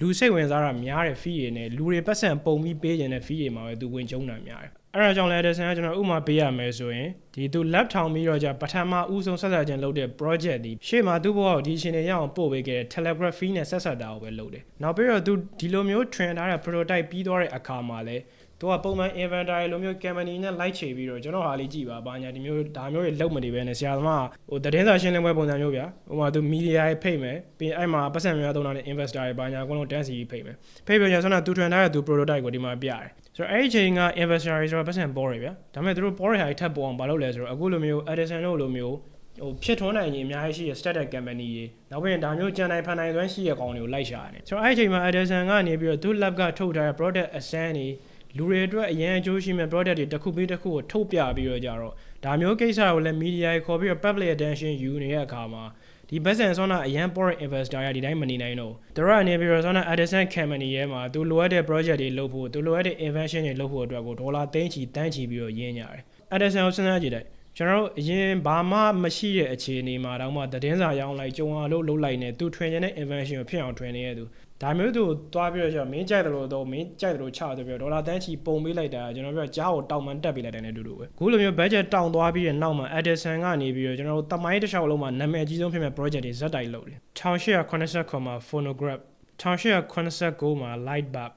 လူစိတ်ဝင်စားတာများတဲ့ fee တွေနဲ့လူတွေပတ်စံပုံပြီးပေးခြင်းတဲ့ fee တွေမှာပဲသူဝင်ကျုံတာများတယ်အဲ့ဒါကြောင့်လည်း Edison ကကျွန်တော်ဥမာပေးရမယ်ဆိုရင်ဒီသူ lab ထောင်ပြီးတော့じゃပထမဦးဆုံးဆက်ဆက်ချင်းလုပ်တဲ့ project ဒီရှေ့မှာသူ့ဘဝကိုဒီရှင်တွေရအောင်ပို့ပေးခဲ့တဲ့ telegraphy နဲ့ဆက်ဆက်တာကိုပဲလုပ်တယ်နောက်ပြီးတော့သူဒီလိုမျိုး trend ထားတဲ့ prototype ပြီးသွားတဲ့အခါမှာလည်း သူကပုံမှန် inventory လိုမျိုး company နဲ့ light ချေပြီးတော့ကျွန်တော်ဟာလေးကြည့်ပါဘာညာဒီမျိုးဒါမျိုးတွေလုံးမနေပဲနဲ့ဆရာသမားဟိုသတင်းစာရှင်းလင်းပွဲပုံစံမျိုးဗျာဟိုမှာသူ media တွေဖိတ်မယ်ပြီးအဲ့မှာပတ်စံများသုံးတာနဲ့ investor တွေဘာညာအကုန်လုံး dance ကြီးဖိတ်မယ်ဖိတ်ပြီးတော့ဆန္ဒသူ trend ထားတဲ့သူ prototype ကိုဒီမှာပြရတယ်ဆိုတော့အဲ့ဒီအချိန်က investor တွေဆိုတော့ပတ်စံပေါ်ရဗျာဒါပေမဲ့သူတို့ပေါ်ရဟာထပ်ပေါ်အောင်ဘာလုပ်လဲဆိုတော့အခုလိုမျိုး Edison တို့လိုမျိုးဟိုဖြစ်ထွန်းနိုင်ရင်အများကြီးရှိရ startup company တွေနောက်ပြီးရင်ဒါမျိုးကြံနိုင်ဖန်နိုင်သွမ်းရှိရကောင်တွေကိုလိုက်ရှာရတယ်ဆိုတော့အဲ့ဒီအချိန်မှာ Edison ကနေပြီးတော့သူ lab ကထုတ်ထားတဲ့ product ascent တွေ လူတွေအတွက်အရင်အကျိုးရှိမဲ့ product တွေတစ်ခုပြီးတစ်ခုကိုထုတ်ပြပြီးတော့ကြတော့ဒါမျိုးကိစ္စကိုလည်း media တွေခေါ်ပြီးတော့ public attention ယူနေတဲ့အခါမှာဒီ business ဆောနာအရန် foreign investor ရဒီတိုင်းမနေနိုင်တော့သူတို့ကနေပြီးတော့ဆောနာ Edison company ရဲ့မှာသူလိုအပ်တဲ့ project တွေလုပ်ဖို့သူလိုအပ်တဲ့ invention တွေလုပ်ဖို့အတွက်ကိုဒေါ်လာသိန်းချီတန်းချီပြီးတော့ရင်းကြတယ် Edison ကိုစဉ်းစားကြည့်လိုက်ကျွန်တော်တို့အရင်ဘာမှမရှိတဲ့အခြေအနေမှာတော့မှသတင်းစာရောင်းလိုက်ကြုံအောင်လုပ်လုပ်လိုက်နေသူထွင်နေတဲ့ invention ကိုဖြစ်အောင်ထွင်နေတဲ့သူတ ဒါမျိုးသူသွားပြီးတော့ကျတော့မင်းကြိုက်တယ်လို့တော့မင်းကြိုက်တယ်လို့ချတယ်ပြီးတော့ဒေါ်လာတန်းချီပုံပေးလိုက်တာကျွန်တော်ပြောကြားကိုတောင်မှန်တက်ပေးလိုက်တယ်နဲ့အတူတူပဲအခုလိုမျိုး budget တောင်သွားပြီးတဲ့နောက်မှာ Edison ကနေပြီးတော့ကျွန်တော်တို့တမိုင်းတစ်လျှောက်လုံးမှာနာမည်အကြီးဆုံးဖြစ်မဲ့ project တွေဇက်တိုင်လုပ်တယ်1889မှာ phonograph 1889မှာ light bulb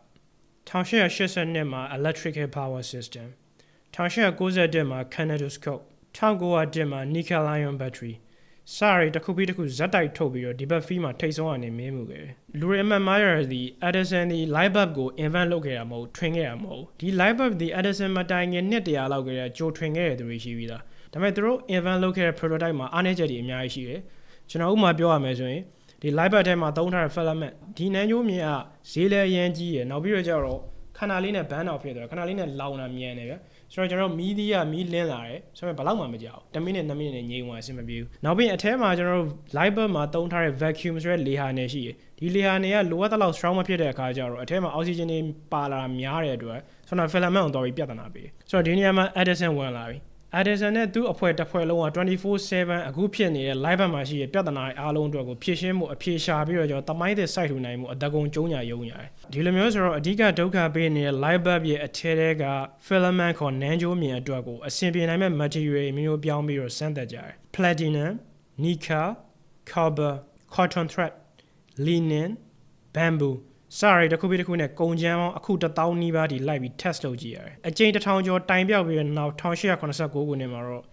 1882မှာ electrical power system 1891မှာ kinetoscope 1901မှာ nickel ion battery စရီတစ်ခုပြီးတစ်ခုဇက်တိုက်ထုတ်ပြီးတော့ဒီဘက်ဖီးမှာထိတ်ဆုံးကနေမင်းမှုခဲ့တယ်လူတွေအမှန်မှားရသည် Edison ဒီ light bulb ကို invent လုပ်ခဲ့တာမဟုတ်ထွင်ခဲ့တာမဟုတ်ဒီ light bulb ဒီ Edison မတိုင်ခင်နှစ်တရာလောက်ခဲ့တဲ့ကြိုထွင်ခဲ့တဲ့သူတွေရှိပြီးသားဒါပေမဲ့သူတို့ invent လုပ်ခဲ့တဲ့ prototype မှာအားနည်းချက်တွေအများကြီးရှိတယ်ကျွန်တော်ဥပမာပြောရမယ်ဆိုရင်ဒီ light bulb ထဲမှာသုံးထားတဲ့ filament ဒီနန်းကျိုးမြင်ကဈေးလဲရမ်းကြီးရယ်နောက်ပြီးတော့ကျတော့ခဏလေးနဲ့ဘန်းအောင်ဖြစ်သွားတယ်ခဏလေးနဲ့လောင်တာမြန်တယ်ဗျ ဆိုတော့ကျွန်တော်မီးသီးကမီးလင်းလာတယ်ဆိုတော့ဘယ်တော့မှမကြောက်10မိနစ်2မိနစ်နဲ့ငြိမ်သွားအဆင်မပြေဘူးနောက်ပြီးအထဲမှာကျွန်တော်တို့ light bulb မှာသုံးထားတဲ့ vacuum ဆိုတဲ့လေဟာနယ်ရှိတယ်ဒီလေဟာနယ်ကလိုအပ်တဲ့လောက် strong မဖြစ်တဲ့အခါကျတော့အထဲမှာ oxygen တွေပါလာတာများတဲ့အတွက်ဆိုတော့ filament ကိုတော်ပြီးပြဿนาပေးဆိုတော့ဒီနေရာမှာ Edison ဝင်လာပြီ Addison နဲ့သူ့အဖွဲ့တစ်ဖွဲ့လုံးက24/7အခုဖြစ်နေတဲ့ live ဘက်မှာရှိတဲ့ပြဿနာတွေအားလုံးအတွက်ကိုဖြည့်ရှင်းမှုအဖြေရှာပြီးတော့ကျွန်တော်တမိုင်းတဲ့ site ထူနိုင်မှုအတကုံကျုံညာယုံညာတယ်ဒီလိုမျိုးဆိုတော့အဓိကဒုက္ခပေးနေတဲ့ live bulb ရဲ့အထဲထဲက filament ခေါ်နန်းကျိုးမြင်အတွက်ကိုအဆင်ပြေနိုင်မဲ့ material မျိုးပြောင်းပြီးတော့စမ်းသပ်ကြတယ် platinum nickel copper cotton thread linen bamboo စရီတစ်ခုပြီးတစ်ခုနဲ့ကုံချမ်းပေါင်းအခု1000နီးပါးဒီလိုက်ပြီး test လုပ်ကြည့်ရတယ်။အကြိမ်1000ကျော်တိုင်ပြောက်ပြီးတော့နောက်1889ခုနှစ်မှာတော့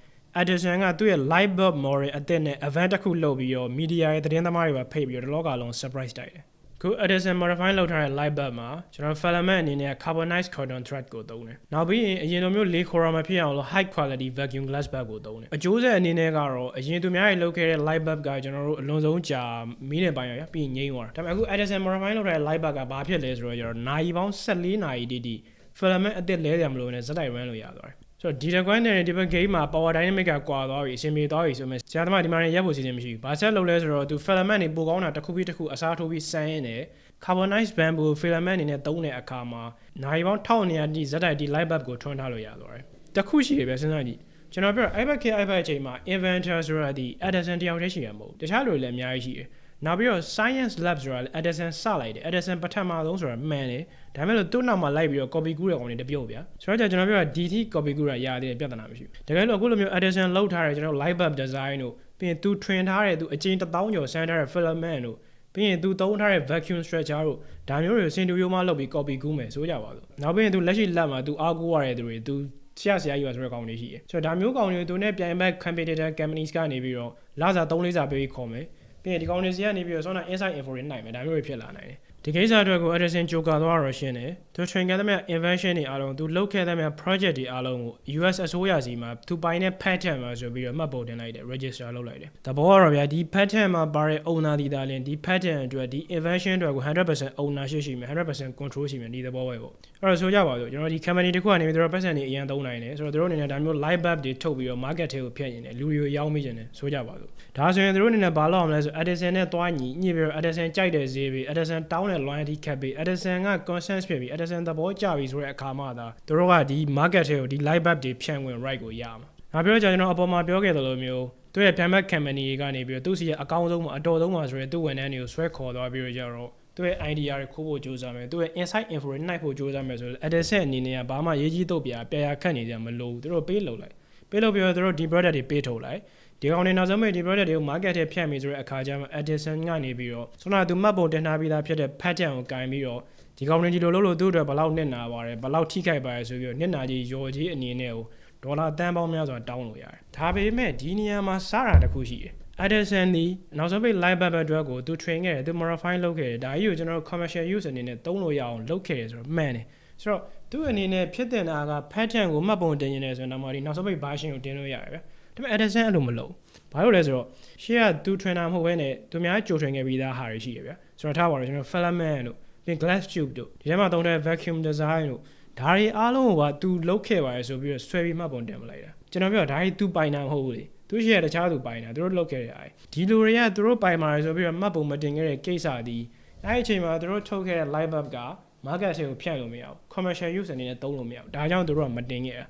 Edison ကသူ့ရဲ့ light bulb model အသစ်နဲ့ event တစ်ခုလုပ်ပြီးတော့ media ရဲ့သတင်းသမားတွေပါဖိတ်ပြီးတော့ဒီလောကလုံး surprise တိုက်တယ်။ ခု Edison modify လုပ်ထားတဲ့ light bulb မှာကျွန်တော် filament အနေနဲ့ carbonized cotton thread ကိုသုံးတယ်။နောက်ပြီးရင်အရင်လိုမျိုးလေခေါ်ရမဖြစ်အောင်လို့ high quality vacuum glass bulb ကိုသုံးတယ်။အကျိုးဆက်အနေနဲ့ကတော့အရင်သူများတွေလုပ်ခဲ့တဲ့ light bulb ကကျွန်တော်တို့အလွန်ဆုံးကြာမီးနဲ့ပိုင်းရပြီးငိမ့်သွားတာ။ဒါပေမဲ့အခု Edison modify လုပ်ထားတဲ့ light bulb ကဘာဖြစ်လဲဆိုတော့ကျွန်တော်နာရီပေါင်း14နာရီတိတိ filament အသစ်လဲရမလို့နဲ့ဇက်တိုက် run လို့ရသွားတယ်။ ဆိုတော့ဒီတကွန်းနဲ့ဒီဘက် game မှာ power dynamic ကကွာသွားပြီအရှင်ပြေသွားပြီဆိုမှဆရာသမားဒီမှာရက်ဖို့စီစဉ်မရှိဘူး။ဘာဆက်လုပ်လဲဆိုတော့သူ filament တွေပိုကောင်းတာတစ်ခုပြီးတစ်ခုအစားထိုးပြီးစမ်းရင်းနဲ့ carbonized bamboo filament အနေနဲ့သုံးတဲ့အခါမှာနိုင်ပေါင်း1200တိဇက်တိုက်ဒီ light bulb ကိုထွန်းထားလို့ရသွားတယ်။တခုရှိရပဲစဉ်းစားကြည့်ကျွန်တော်ပြော iPad K iPad အချိန်မှာ inventor ဆိုတာဒီ Edison တယောက်တည်းရှိရမဟုတ်တခြားလူတွေလည်းအများကြီးရှိတယ်။နောက်ပြီးတော့ science lab ဆိုတာလည်း Edison စလိုက်တယ် Edison ပထမဆုံးဆိုတာမှန်တယ် ဒါပေမဲ့လို့သူ့နောက်မှာလိုက်ပြီးတော့ copy ကူးတဲ့ကောင်တွေတပြုတ်ဗျာဆိုတော့ကျွန်တော်ပြောတာဒီထိ copy ကူးတာရသေးတယ်ပြဿနာမရှိဘူးတကယ်လို့အခုလိုမျိုး Edison လောက်ထားတဲ့ကျွန်တော် light bulb design တို့ပြီးရင်သူ train ထားတဲ့သူအချိန်1000ကျော်စမ်းထားတဲ့ filament တို့ပြီးရင်သူသုံးထားတဲ့ vacuum stretcher တို့ဒါမျိုးတွေကိုစင်တူရိုးမှလုပ်ပြီး copy ကူးမယ်ဆိုကြပါစို့နောက်ပြီးရင်သူလက်ရှိလက်မှာသူအားကိုးရတဲ့သူတွေသူဆရာဆရာကြီးပါဆိုတဲ့ကောင်တွေရှိတယ်ဆိုတော့ဒါမျိုးကောင်တွေသူနဲ့ပြိုင်ဘက် competitor companies ကနေပြီးတော့လာစား3လေးစားပေးပြီးခေါ်မယ်ပြီးရင်ဒီကောင်တွေစီကနေပြီးတော့ဆောင်းနာ inside info တွေနိုင်မယ်ဒါမျိုးတွေဖြစ်လာနိုင်တယ် ဒီကိစ္စအတွက်ကို Edison Joker သွားရရှင်းတယ်သူ train ခဲ့တဲ့မြ invention တွေအားလုံးသူလုပ်ခဲ့တဲ့မြ project တွေအားလုံးကို US အစိုးရစီမှာသူပိုင်တဲ့ patent မှာဆိုပြီးတော့မှတ်ပုံတင်လိုက်တယ် register လုပ်လိုက်တယ်သဘောကတော့ဗျာဒီ patent မှာပါတဲ့ owner ဒီသားလင်းဒီ patent အတွက်ဒီ invention အတွက်ကို100% ownership ရှိမယ်100% control ရှိမယ်ဒီသဘောပဲပေါ့အဲ့ တော့ဆိုကြပါစို့ကျွန်တော်ဒီ company တစ်ခုကနေပြီးတော့ patent တွေအရင်သုံးနိုင်တယ်ဆိုတော့တို့အနေနဲ့ဒါမျိုး live bulb တွေထုတ်ပြီးတော့ market ထဲကိုဖျက်ရင်လည်းလူတွေကိုရောင်းမိခြင်းတယ်ဆိုကြပါစို့ဒါဆိုရင်တို့အနေနဲ့ဘာလုပ်အောင်လဲဆို Edison နဲ့တွားညီညှိပြီးတော့ Edison ကြိုက်တဲ့ဈေးပြီး Edison တောင်းတဲ့ loyalty cap ပြီး Edison က consensus ဖြစ်ပြီး Edison သဘောကျပြီဆိုတဲ့အခါမှသာတို့ကဒီ market ထဲကိုဒီ live bulb တွေဖြန့်ဝင် right ကိုရမှာ။နောက်ပြောကြကျွန်တော်အပေါ်မှာပြောခဲ့သလိုမျိုးသူရဲ့ payment company ကနေပြီးတော့သူ့စီရဲ့အကောင့်ဆုံးမှာအတော်ဆုံးမှာဆိုရင်သူ့ဝန်ထမ်းတွေကိုဆွဲခေါ်သွားပြီးတော့ကြတော့ သူ့ရဲ့ idea တွေခိုးဖို့ကြိုးစားမယ်သူ့ရဲ့ inside info တွေနှိုက်ဖို့ကြိုးစားမယ်ဆိုတော့ Edison အနေနဲ့ကဘာမှရေးကြီးတော့ပြပြရခတ်နေကြမလို့သူတို့ပေးလုပ်လိုက်ပေးလုပ်ပြီးတော့သူတို့ဒီ product တွေပေးထုတ်လိုက်ဒီကောင်တွေနောက်ဆုံးမိတ်ဒီ project တွေကို market ထဲဖြန့်ပြီဆိုတဲ့အခါကျမှ Edison ကနေပြီးတော့ဆိုတော့သူမှတ်ပုံတင်ထားပြီးသားဖြစ်တဲ့ pattern ကိုကင်ပြီးတော့ဒီကောင်တွေဒီလိုလုပ်လို့သူ့အတွက်ဘယ်လောက်နစ်နာပါတယ်ဘယ်လောက်ထိခိုက်ပါတယ်ဆိုပြီးတော့နစ်နာကြီးရော်ကြီးအနေနဲ့ကိုဒေါ်လာတန်းပေါင်းများစွာတောင်းလို့ရတယ်ဒါပေမဲ့ဒီနေရာမှာစတာတစ်ခုရှိတယ် Edison ဒီနောက်ဆုံးပိတ် live bubble အတွက်ကိုသူ train ခဲ့တယ်သူ modify လုပ်ခဲ့တယ်ဒါကြီးကိုကျွန်တော်တို့ commercial use အနေနဲ့သုံးလို့ရအောင်လုပ်ခဲ့တယ်ဆိုတော့မှန်တယ်ဆိုတော့သူ့အနေနဲ့ဖြစ်တဲ့နာက pattern ကိုမှတ်ပုံတင်နေတယ်ဆိုတော့နောက်မှဒီနောက်ဆုံးပိတ် version ကိုတင်လို့ရတယ်ဗျဒါပေမဲ့ Edison အဲ့လိုမလုပ်ဘာလို့လဲဆိုတော့ရှေ့ကသူ trainer မဟုတ်ဘဲနဲ့သူများကြို train ခဲ့ပြီးသားဟာတွေရှိရဗျဆိုတော့ထားပါတော့ကျွန်တော် filament တို့ပြီး glass tube တို့ဒီထဲမှာသုံးတဲ့ vacuum design တို့ဒါတွေအားလုံးကိုပါ तू လုပ်ခဲ့ပါလေဆိုပြီးတော့ဆွဲပြီးမှတ်ပုံတင်မလိုက်တာကျွန်တော်ပြောဒါကြီး तू ပိုင်တာမဟုတ်ဘူးလေ သူရှိရတခြားသူပိုင်တာသူတို့လုပ်ခဲ့ရတာဒီလူတွေကသူတို့ပိုင်ပါတယ်ဆိုပြီးတော့မှတ်ပုံမတင်ခဲ့တဲ့ကိစ္စဒီအဲ့ဒီအချိန်မှာသူတို့ထုတ်ခဲ့တဲ့ live up က market ကိုဖြန့်လို့မရဘူး commercial use အနေနဲ့သုံးလို့မရဘူးဒါကြောင့်သူတို့ကမတင်ခဲ့တာ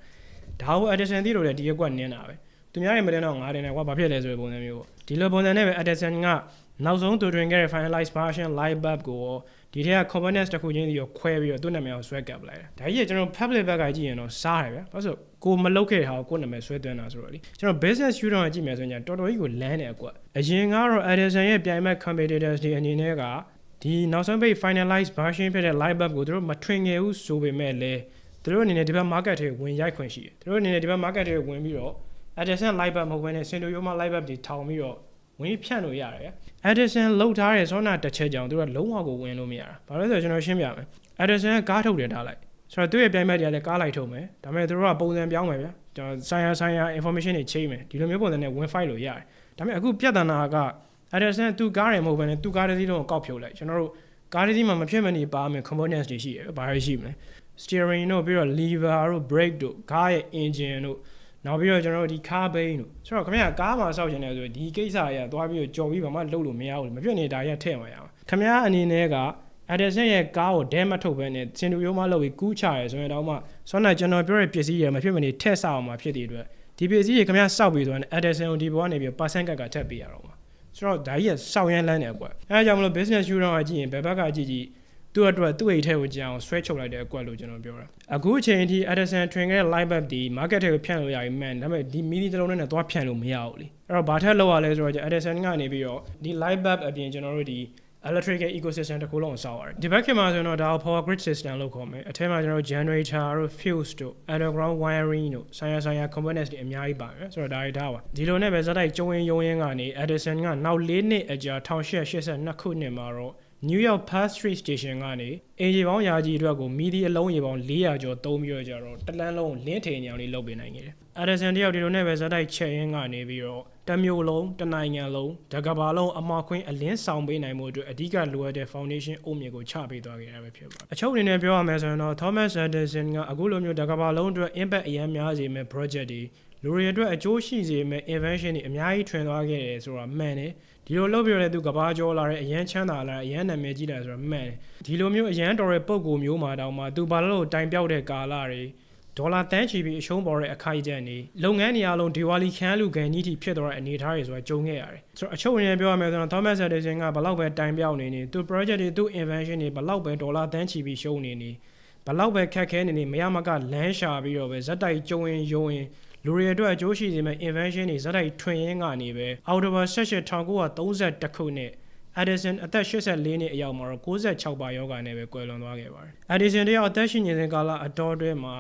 ဒါကို addition သိလို့လည်းဒီရက်ကွက်နင်းတာပဲ သူများတွေမတင်တော့ငါတင်တယ်ကွာဘာဖြစ်လဲဆိုတဲ့ပုံစံမျိုးပေါ့ဒီလိုပုံစံနဲ့ပဲ Edison ကနောက်ဆုံးတူတွင်ခဲ့တဲ့ finalized version live bub ကိုရောဒီထက်က components တစ်ခုချင်းစီကိုခွဲပြီးတော့သူ့နာမည်ကိုဆွဲကပ်ပလိုက်တယ်ဒါကြီးကကျွန်တော် public ဘက်ကကြည့်ရင်တော့စားတယ်ဗျာဘာလို့ဆိုကိုမလုတ်ခဲ့တဲ့ဟာကိုကိုနာမည်ဆွဲသွင်းတာဆိုတော့လေကျွန်တော် business student ကိုကြည့်မယ်ဆိုရင်တော်တော်ကြီးကိုလမ်းတယ်အကွက်အရင်ကတော့ Edison ရဲ့ပြိုင်ဘက် competitors တွေအနေနဲ့ကဒီနောက်ဆုံးပိတ် finalized version ဖြစ်တဲ့ live bub ကိုသူတို့မထွင်ခဲ့ဘူးဆိုပေမဲ့လည်းသူတို့အနေနဲ့ဒီဘက် market တွေဝင်ရိုက်ခွင့်ရှိတယ်သူတို့အနေနဲ့ဒီဘက် market တွေဝင်ပြီးတော့ Edison live bub မဟုတ်ဘဲနဲ့ Syndrome live bub တွေထောင်ပြီးတော့ဝင်ပြီးဖြန့်လို့ရတယ်ဗျ။ Edison လောက်ထားတဲ့ Sona တစ်ချက်ကြောင့်သူကလုံးဝကိုဝင်လို့မရတာ။ဘာလို့လဲဆိုတော့ကျွန်တော်ရှင်းပြမယ်။ Edison ကကားထုတ်တယ်ထားလိုက်။ဆိုတော့သူ့ရဲ့ပြိုင်ဘက်တွေကလည်းကားလိုက်ထုတ်မယ်။ဒါပေမဲ့သူတို့ကပုံစံပြောင်းမယ်ဗျာ။ကျွန်တော်ဆိုင်ရာဆိုင်ရာ information တွေချိန်မယ်။ဒီလိုမျိုးပုံစံနဲ့ဝင် file လို့ရတယ်။ဒါပေမဲ့အခုပြဿနာက Edison သူကားတယ်မဟုတ်ဘဲနဲ့သူကားတစ်စီးလုံးကိုကောက်ဖြုတ်လိုက်။ကျွန်တော်တို့ကားတစ်စီးမှာမဖြစ်မနေပါမယ် components တွေရှိတယ်။ဘာတွေရှိမလဲ။ steering တို့ပြီးတော့ lever တို့ brake တို့ကားရဲ့ engine တို့ နောက်ပြီးတော့ကျွန်တော်တို့ဒီကားဘိန်းတို့ဆိုတော့ခင်ဗျာကားမှာစောက်ချင်တယ်ဆိုဒီကိစ္စတွေကသွားပြီးတော့ကြော်ပြီးဘာမှလုပ်လို့မရဘူးမပြတ်နေတာရက်ထည့်မှာရအောင်ခင်ဗျာအနေနဲ့က Edison ရဲ့ကားကိုဒဲမထုတ်ဘဲနဲ့စင်တူရိုးမလုပ်ပြီးကူးချရဲဆိုရင်တော့မှဆွမ်းနာကျွန်တော်ပြောတဲ့ပစ္စည်းတွေမဖြစ်မနေထည့်ဆောက်အောင်မှာဖြစ်တဲ့အတွက်ဒီပစ္စည်းတွေခင်ဗျာစောက်ပြီးဆိုရင် Edison ကိုဒီဘောကနေပြီး percent ကတ်ကထပ်ပေးရတော့မှာဆိုတော့ဒါကြီးကစောက်ရမ်းလန်းတယ်ကွအဲဒါကြောင့်မလို့ business student ကကြည့်ရင်ဘယ်ဘက်ကကြည့်ကြည့် သူ့အတွက်သူ့အိတ်ထဲကိုကြအောင်ဆွဲချုပ်လိုက်တဲ့အကွက်လို့ကျွန်တော်ပြောတာအခုအချိန်အထိ Edison ထွင်ခဲ့တဲ့ live app ဒီ market ထဲကိုဖြန့်လို့ရပြီမှန်ဒါပေမဲ့ဒီ mini တစ်လုံးနဲ့သွားဖြန့်လို့မရဘူးလေအဲ့တော့ဘာထက်လောက်ရလဲဆိုတော့ Edison ကနေပြီးတော့ဒီ live app အပြင်ကျွန်တော်တို့ဒီ electrical ecosystem တစ်ခုလုံးကိုစောက်ရတယ်ဒီဘက်ခင်မှာဆိုတော့ဒါကို power grid system လို့ခေါ်မယ်အထက်မှာကျွန်တော်တို့ generator တို့ fuse တို့ underground wiring တို့ဆိုင်ရာဆိုင်ရာ components တွေအများကြီးပါတယ်ဆိုတော့ဒါတွေဒါပါဒီလိုနဲ့ပဲဇက်တိုက်ကျုံရင်ယုံရင်ကနေ Edison ကနောက်၄နှစ်အကြာ1882ခုနှစ်မှာတော့ New York Path Street Station ကနေအင်ဂျီပေါင်းယာကြီးအတွက်ကိုမီဒီအလုံးရေပေါင်း400ကျော်သုံးပြီးတော့ကြတော့တလန်းလုံးလင်းထိန်ညောင်လေးလုပ်ပေးနိုင်ခဲ့တယ်။ Edison တယောက်ဒီလိုနဲ့ပဲဇက်တိုက်ချက်ရင်းကနေပြီးတော့တမျိုးလုံးတနိုင်ငံလုံးတကဘာလုံးအမခွင်းအလင်းဆောင်ပေးနိုင်မှုအတွက်အဓိကလိုအပ်တဲ့ foundation အုတ်မြေကိုချပေးသွားခဲ့ရပဲဖြစ်ပါတယ်။အချုပ်အနေနဲ့ပြောရမယ်ဆိုရင်တော့ Thomas Edison ကအခုလိုမျိုးတကဘာလုံးအတွက် impact အများများစေမဲ့ project တွေလူတွေအတွက်အကျိုးရှိစေမဲ့ invention တွေအများကြီးထွင်သွားခဲ့တယ်ဆိုတာမှန်တယ် ဒီလိုလုပ်ပြရတဲ့သူကဘာကျော်လာတဲ့အရန်ချမ်းသာလာတဲ့အရန်နာမည်ကြီးလာဆိုတာမှန်တယ်ဒီလိုမျိုးအရန်တော်တဲ့ပုံကိုမျိုးမှာတောင်မှသူဘာလို့တိုင်ပြောက်တဲ့ကာလတွေဒေါ်လာတန်းချီပြီးအရှုံးပေါ်တဲ့အခိုက်အတန့်တွေလုပ်ငန်းတွေအလုံးဒီဝါလီခန်းလူကန်ကြီးထိဖြစ်သွားတဲ့အနေအထားတွေဆိုတာကြုံခဲ့ရတယ်ဆိုတော့အချုပ်အနေနဲ့ပြောရမယ်ဆိုတော့ Thomas Edison ကဘလောက်ပဲတိုင်ပြောက်နေနေသူ project တွေသူ invention တွေဘလောက်ပဲဒေါ်လာတန်းချီပြီးရှုံးနေနေဘလောက်ပဲခက်ခဲနေနေမရမကလမ်းရှာပြီးတော့ပဲဇက်တိုက်ကြုံရင်ယုံရင် လူတွေအတွက်အကျိုးရှိစေမယ့် invention တွေဇက်တိုက်ထွင်ရင်းကနေပဲအော်တိုဘာ18 1932ခုနှစ် Edison အသက်84နှစ်အရောက်မှာတော့66ပါယောဂနဲ့ပဲကွယ်လွန်သွားခဲ့ပါတယ်။ Edison တယောက်အသက်ရှင်နေစဉ်ကာလအတော်အတွင်းမှာ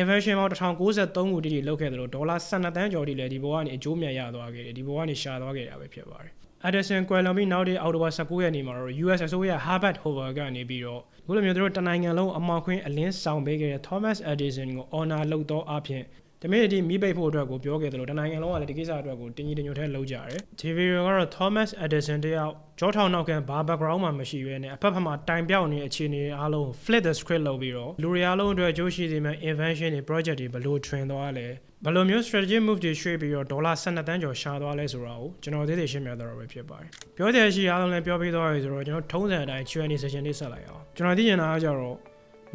invention ပေါင်း1093ခုတိတိလုပ်ခဲ့တယ်လို့ဒေါ်လာ12တန်းကျော်တိလည်းဒီဘောကနေအကျိုးမြတ်ရသွားခဲ့တယ်ဒီဘောကနေရှာသွားခဲ့တာပဲဖြစ်ပါတယ်။ Edison ကွယ်လွန်ပြီးနောက်တဲ့အောက်တိုဘာ19ရက်နေ့မှာတော့ US အစိုးရ Herbert Hoover ကနေပြီးတော့အခုလိုမျိုးတို့တနိုင်ငံလုံးအမောင်ခွင်းအလင်းဆောင်ပေးခဲ့တဲ့ Thomas Edison ကို honor လုပ်တော့အဖြစ် တမင်ဒီမိပိတ်ဖို့အတွက်ကိုပြောခဲ့တယ်လို့တနိုင်ငံလုံးကလည်းဒီကိစ္စအတွက်ကိုတင်းကြီးတင်းညိုထဲလုပ်ကြတယ်ဒီဗီဒီယိုကတော့ Thomas Edison တယောက်ကြောထောင်နောက်ကန်ဘာ background မှမရှိဘဲနဲ့အဖက်ဖက်မှာတိုင်ပြောက်နေတဲ့အခြေအနေအားလုံး flip the script လုပ်ပြီးတော့လူတွေအားလုံးအတွက်အကျိုးရှိစေမယ့် invention တွေ project တွေဘယ်လို train သွားလဲဘယ်လိုမျိုး strategy move တွေရွှေ့ပြီးတော့ဒေါ်လာ12တန်းကျော်ရှာသွားလဲဆိုတာကိုကျွန်တော်သေးသေးရှင်းပြတော့ပဲဖြစ်ပါတယ်ပြောတဲ့ရှိအားလုံးလည်းပြောပြီးသွားပြီဆိုတော့ကျွန်တော်ထုံးစံအတိုင်း Q&A session လေးဆက်လိုက်အောင်ကျွန်တော်သိချင်တာကကြတော့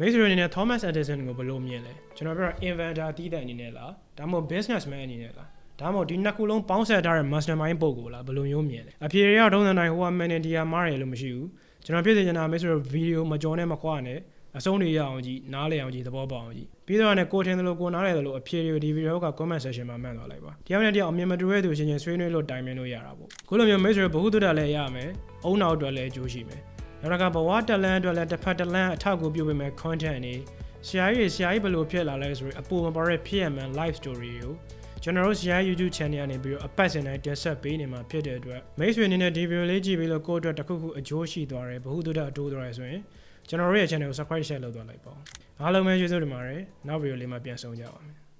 မိတ်ဆွေအနေနဲ့ Thomas Edison ကိုဘယ်လိုမြင်လဲကျွန်တော်ပြော inventor တီးတဲ့အနေနဲ့လားဒါမှမဟုတ် businessman အနေနဲ့လားဒါမှမဟုတ်ဒီနှစ်ခုလုံးပေါင်းဆက်ထားတဲ့ mastermind ပုံကိုလားဘယ်လိုမျိုးမြင်လဲအဖြေရတော့ထုံးစံတိုင်းဟိုက manager မားတယ်လို့မရှိဘူးကျွန်တော်ပြည့်စုံနေတာမိတ်ဆွေဗီဒီယိုမကြောနဲ့မခွာနဲ့အဆုံးတွေရအောင်ကြည့်နားလည်အောင်ကြည့်သဘောပေါက်အောင်ကြည့်ပြီးတော့လည်းကိုထင်တယ်လို့ကိုနားလည်တယ်လို့အဖြေတွေကိုဒီဗီဒီယိုက comment section မှာမှတ်သွားလိုက်ပါတယောက်နဲ့တယောက်အမြင်မတူတဲ့သူချင်းချင်းဆွေးနွေးလို့တိုင်ပင်လို့ရတာပေါ့ခုလိုမျိုးမိတ်ဆွေဘ ഹു တုဒ္ဒလည်းရမယ်အုံနောက်အတွက်လည်းအကျိုးရှိမယ် နောက်တစ်ခါဘဝတက်လန်းအတွက်လည်းတစ်ဖက်တစ်လန်းအထောက်အကူပြုပေးမယ် content တွေဆရာကြီးဆရာကြီးဘယ်လိုဖြစ်လာလဲဆိုရင်အပေါ်မပါတဲ့ဖြစ်ရမှန် live story ကိုကျွန်တော်တို့ဆရာ YouTube channel ကနေပြီးတော့အပတ်စဉ်တိုင်းတင်ဆက်ပေးနေမှာဖြစ်တဲ့အတွက်မိတ်ဆွေအနေနဲ့ဒီဗီဒီယိုလေးကြည့်ပြီးလို့ကိုယ့်အတွက်တစ်ခုခုအကျိုးရှိသွားတယ်ဘ ഹു တုဒ္ဒအတိုးသွားတယ်ဆိုရင်ကျွန်တော်တို့ရဲ့ channel ကို subscribe share လုပ်သွားလိုက်ပါဦးအားလုံးပဲကျေးဇူးတင်ပါတယ်နောက်ဗီဒီယိုလေးမှာပြန်ဆုံကြပါမယ်